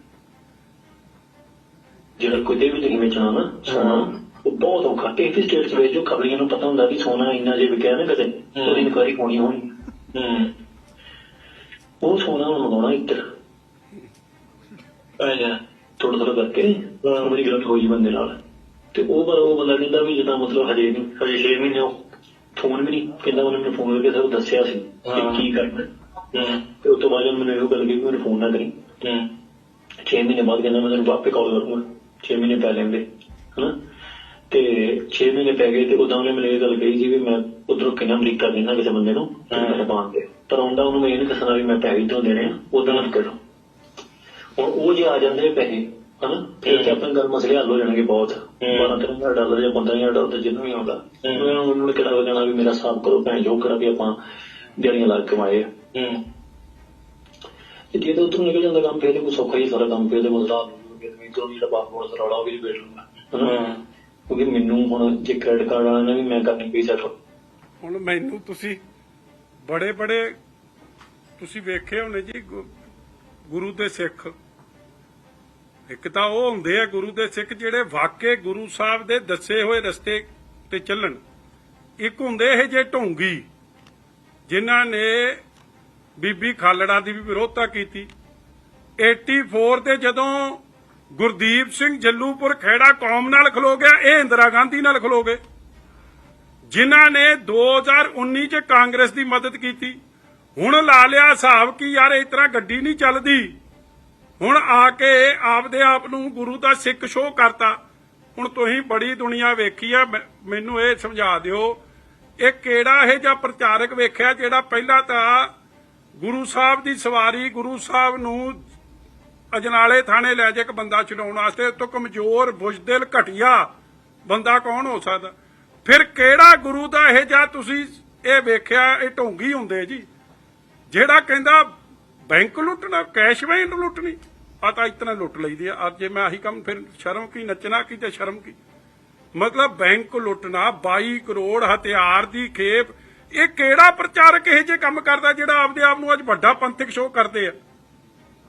ਜਿਹੜਾ ਕੋਈ ਵੀ ਨਹੀਂ ਵੇਚਣਾ ਨਾ ਸੋਨਾ ਉਹ ਬਹੁਤ ਔਖਾ। ਕਈ ਸਟੇਟਸ ਵਿੱਚ ਜੋ ਖਬਰੀਆਂ ਨੂੰ ਪਤਾ ਹੁੰਦਾ ਕਿ ਸੋਨਾ ਇੰਨਾ ਜੇ ਵਿਕਿਆ ਨਾ ਕਦੇ ਉਹਦੀ ਇਨਕੁਆਇਰੀ ਹੋਣੀ ਹੋਣੀ। ਹੂੰ ਉਹ ਸੋਨਾ ਹੁਣ ਮੰਗਾਉਣਾ ਇੱਧਰ। ਅੱਛਾ। ਥੋੜਾ ਥੋੜਾ ਕਰਕੇ ਉਹ ਮੇਰੀ ਗਲਤ ਹੋਈ ਬੰਦੇ ਨਾਲ। ਤੇ ਉਹ ਪਰ ਉਹ ਬੰਦਾ ਕਹਿੰਦਾ ਵੀ ਜਿੱਦਾਂ ਮਤਲਬ ਹਜੇ ਨਹੀਂ ਹਜੇ 6 ਮਹੀਨੇ ਉਹ ਫੋਨ ਵੀ ਨਹੀਂ ਕਹਿੰਦਾ ਉਹਨੇ ਮੈਨੂੰ ਫੋਨ ਕਰਕੇ ਸਭ ਦੱਸਿਆ ਸੀ ਕਿ ਹਾਂ। ਕੀ ਕਰਨਾ। ਹੂੰ। ਤੇ ਉਸ ਤੋਂ ਬਾਅਦ ਮੈਨੂੰ ਇਹੋ ਗੱਲ ਕਹੀ ਕਿ ਮੈਨੂੰ ਫੋਨ ਨਾ ਕਰੀ। ਹੂੰ। 6 ਮਹੀਨੇ ਬਾਅਦ ਕਹਿੰਦਾ ਮੈਂ ਤੈਨੂੰ ਵਾਪਸ ਕਾਲ ਕਰੂੰਗਾ। 6 ਮਹੀਨੇ ਪੈ ਲੈਂਦੇ ਹਨਾ? ਤੇ 6 ਮਹੀਨੇ ਪੈ ਗਏ ਤੇ ਉਦੋਂ ਉਹਨੇ ਮੈਨੂੰ ਇਹ ਗੱਲ ਕਹੀ ਸੀ ਵੀ ਮੈਂ ਉਧਰੋਂ ਕਿੰਨਾ ਅਮਰੀਕਾ ਦੇਣਾ ਕਿਸੇ ਬੰਦੇ ਨੂੰ ਤੇ। ਦੇ ਪਰ ਆਉਂਦਾ ਉਹਨੂੰ ਮੈਂ ਇਹ ਨਹੀਂ ਦੱਸਣਾ ਵੀ ਮੈਂ ਪੈਸੇ ਤੋਂ ਦੇਣੇ ਆ ਉਦਾਂ ਨਾ ਕਰੋ। ਹੁਣ ਉਹ ਜੇ ਆ ਜਾਂਦੇ ਪੈਸੇ ਹਨਾ ਫਿਰ ਤੇ ਆਪਣੇ ਗੱਲ ਮਸਲੇ ਹੱਲ ਹੋ ਜਾਣਗੇ ਬਹੁਤ। 12 13 ਡਾਲਰ ਜਾਂ 15000 ਡਾਲਰ ਜਿੰਨਾ ਵੀ ਆਉਂਦਾ। ਉਹਨਾਂ ਨੂੰ ਉਹਨਾਂ ਨੇ ਕਿਹੜਾ ਹੋ ਜਾਣਾ ਵੀ ਮੇਰਾ ਹਿਸਾਬ ਕਰੋ ਭੈਣ ਜੋ ਕਰਾ ਵੀ ਆਪਾਂ ਦਿਹਾੜੀਆਂ ਲਾ ਕੇ ਕਮਾਏ ਆ। ਹੂੰ। ਤੇ ਜੇ ਤਾਂ ਉਧਰੋਂ ਨਿਕਲ ਜਾਂਦਾ ਕੰਮ ਫੇਰ ਤੇ ਕੋਈ ਸੌਖਾ ਹੀ ਸਾਰਾ ਕੰਮ ਫੇਰ ਤੇ ਮਜ਼ਾ ਆਉਂਦਾ ਵੀ ਇਧਰੋਂ ਜਿਹੜਾ ਪਾਸਪੋਰਟ ਦਾ ਰੌਲਾ ਉਹ ਵੀ ਵੇਟ ਲੂੰਗਾ ਹਨਾ। ਕਿਉਂਕਿ ਮੈਨੂੰ ਹੁਣ ਜੇ ਕ੍ਰੈਡਿਟ ਕਾਰਡ ਵਾਲਾ ਨੇ ਵੀ ਮੈਂ ਕਰਨੀ ਪਈ ਸੈਟ ਹੁਣ ਮੈਨੂੰ ਤੁਸੀਂ ਬੜੇ ਬੜੇ ਤੁਸੀਂ ਵੇਖੇ ਹੋਣੇ ਜੀ ਗੁਰੂ ਦੇ ਸਿੱਖ। ਇੱਕ ਤਾਂ ਉਹ ਹੁੰਦੇ ਆ ਗੁਰੂ ਦੇ ਸਿੱਖ ਜਿਹੜੇ ਵਾਕੇ ਗੁਰੂ ਸਾਹਿਬ ਦੇ ਦੱਸੇ ਹੋਏ ਰਸਤੇ ਤੇ ਚੱਲਣ। ਇੱਕ ਹੁੰਦੇ ਇਹ ਜੇ ਢੋਂਗੀ, ਜਿਨ੍ਹਾਂ ਨੇ ਬੀਬੀ ਖਾਲੜਾ ਦੀ ਵੀ ਵਿਰੋਧਤਾ ਕੀਤੀ। 84 ਤੇ ਜਦੋਂ ਗੁਰਦੀਪ ਸਿੰਘ ਜੱਲੂਪੁਰ ਖੇੜਾ ਕੌਮ ਨਾਲ ਖਲੋ ਗਿਆ, ਇਹ ਇੰਦਰਾ ਗਾਂਧੀ ਨਾਲ ਖਲੋ ਗਏ। ਜਿਨ੍ਹਾਂ ਨੇ 2019 ਚ ਕਾਂਗਰਸ ਦੀ ਮਦਦ ਕੀਤੀ। ਹੁਣ ਲਾ ਲਿਆ ਹਿਸਾਬ ਕਿ ਯਾਰ ਇਸ ਤਰ੍ਹਾਂ ਗੱਡੀ ਨਹੀਂ ਚੱਲਦੀ। ਹੁਣ ਆ ਕੇ ਆਪਦੇ ਆਪ ਨੂੰ ਗੁਰੂ ਦਾ ਸਿੱਖ ਸ਼ੋਅ ਕਰਤਾ। ਹੁਣ ਤੁਸੀਂ ਬੜੀ ਦੁਨੀਆ ਵੇਖੀ ਆ ਮੈਨੂੰ ਇਹ ਸਮਝਾ ਦਿਓ, ਇਹ ਕਿਹੜਾ ਇਹ ਜਿਹਾ ਪ੍ਰਚਾਰਕ ਵੇਖਿਆ ਜਿਹੜਾ ਪਹਿਲਾਂ ਤਾਂ ਗੁਰੂ ਸਾਹਿਬ ਦੀ ਸਵਾਰੀ, ਗੁਰੂ ਸਾਹਿਬ ਨੂੰ ਅਜਨਾਲੇ ਥਾਣੇ ਲੈ ਜਾ ਕੇ ਬੰਦਾ ਛਡਾਉਣ ਵਾਸਤੇ ਤੋਂ ਕਮਜ਼ੋਰ, ਬੁਝਦਿਲ, ਘਟਿਆ ਬੰਦਾ ਕੌਣ ਹੋ ਸਕਦਾ? ਫਿਰ ਕਿਹੜਾ ਗੁਰੂ ਦਾ ਇਹ ਜਾਂ ਤੁਸੀਂ ਇਹ ਵੇਖਿਆ, ਇਹ ਢੋਂਗੀ ਹੁੰਦੇ ਜੀ? ਜਿਹੜਾ ਕਹਿੰਦਾ ਬੈਂਕ ਲੁੱਟਣਾ, ਕੈਸ਼ ਵੈਨ ਲੁੱਟਣੀ। ਆ ਤਾਂ ਇਤਨਾ ਲੁੱਟ ਲਈਦੀ ਆ। ਅੱਜ ਜੇ ਮੈਂ ਆਹੀ ਕੰਮ ਫਿਰ ਸ਼ਰਮ ਕੀ, ਨੱਚਣਾ ਕੀ ਤੇ ਸ਼ਰਮ ਕੀ? ਮਤਲਬ ਬੈਂਕ ਲੁੱਟਣਾ 22 ਕਰੋੜ ਹਥਿਆਰ ਦੀ ਖੇਪ, ਇਹ ਕਿਹੜਾ ਪ੍ਰਚਾਰਕ ਇਹ ਜੇ ਕੰਮ ਕਰਦਾ ਜਿਹੜਾ ਆਪਦੇ ਆਪ ਨੂੰ ਅੱਜ ਵੱਡਾ ਪੰਥਕ ਸ਼ੋਅ ਕਰਦੇ ਆ?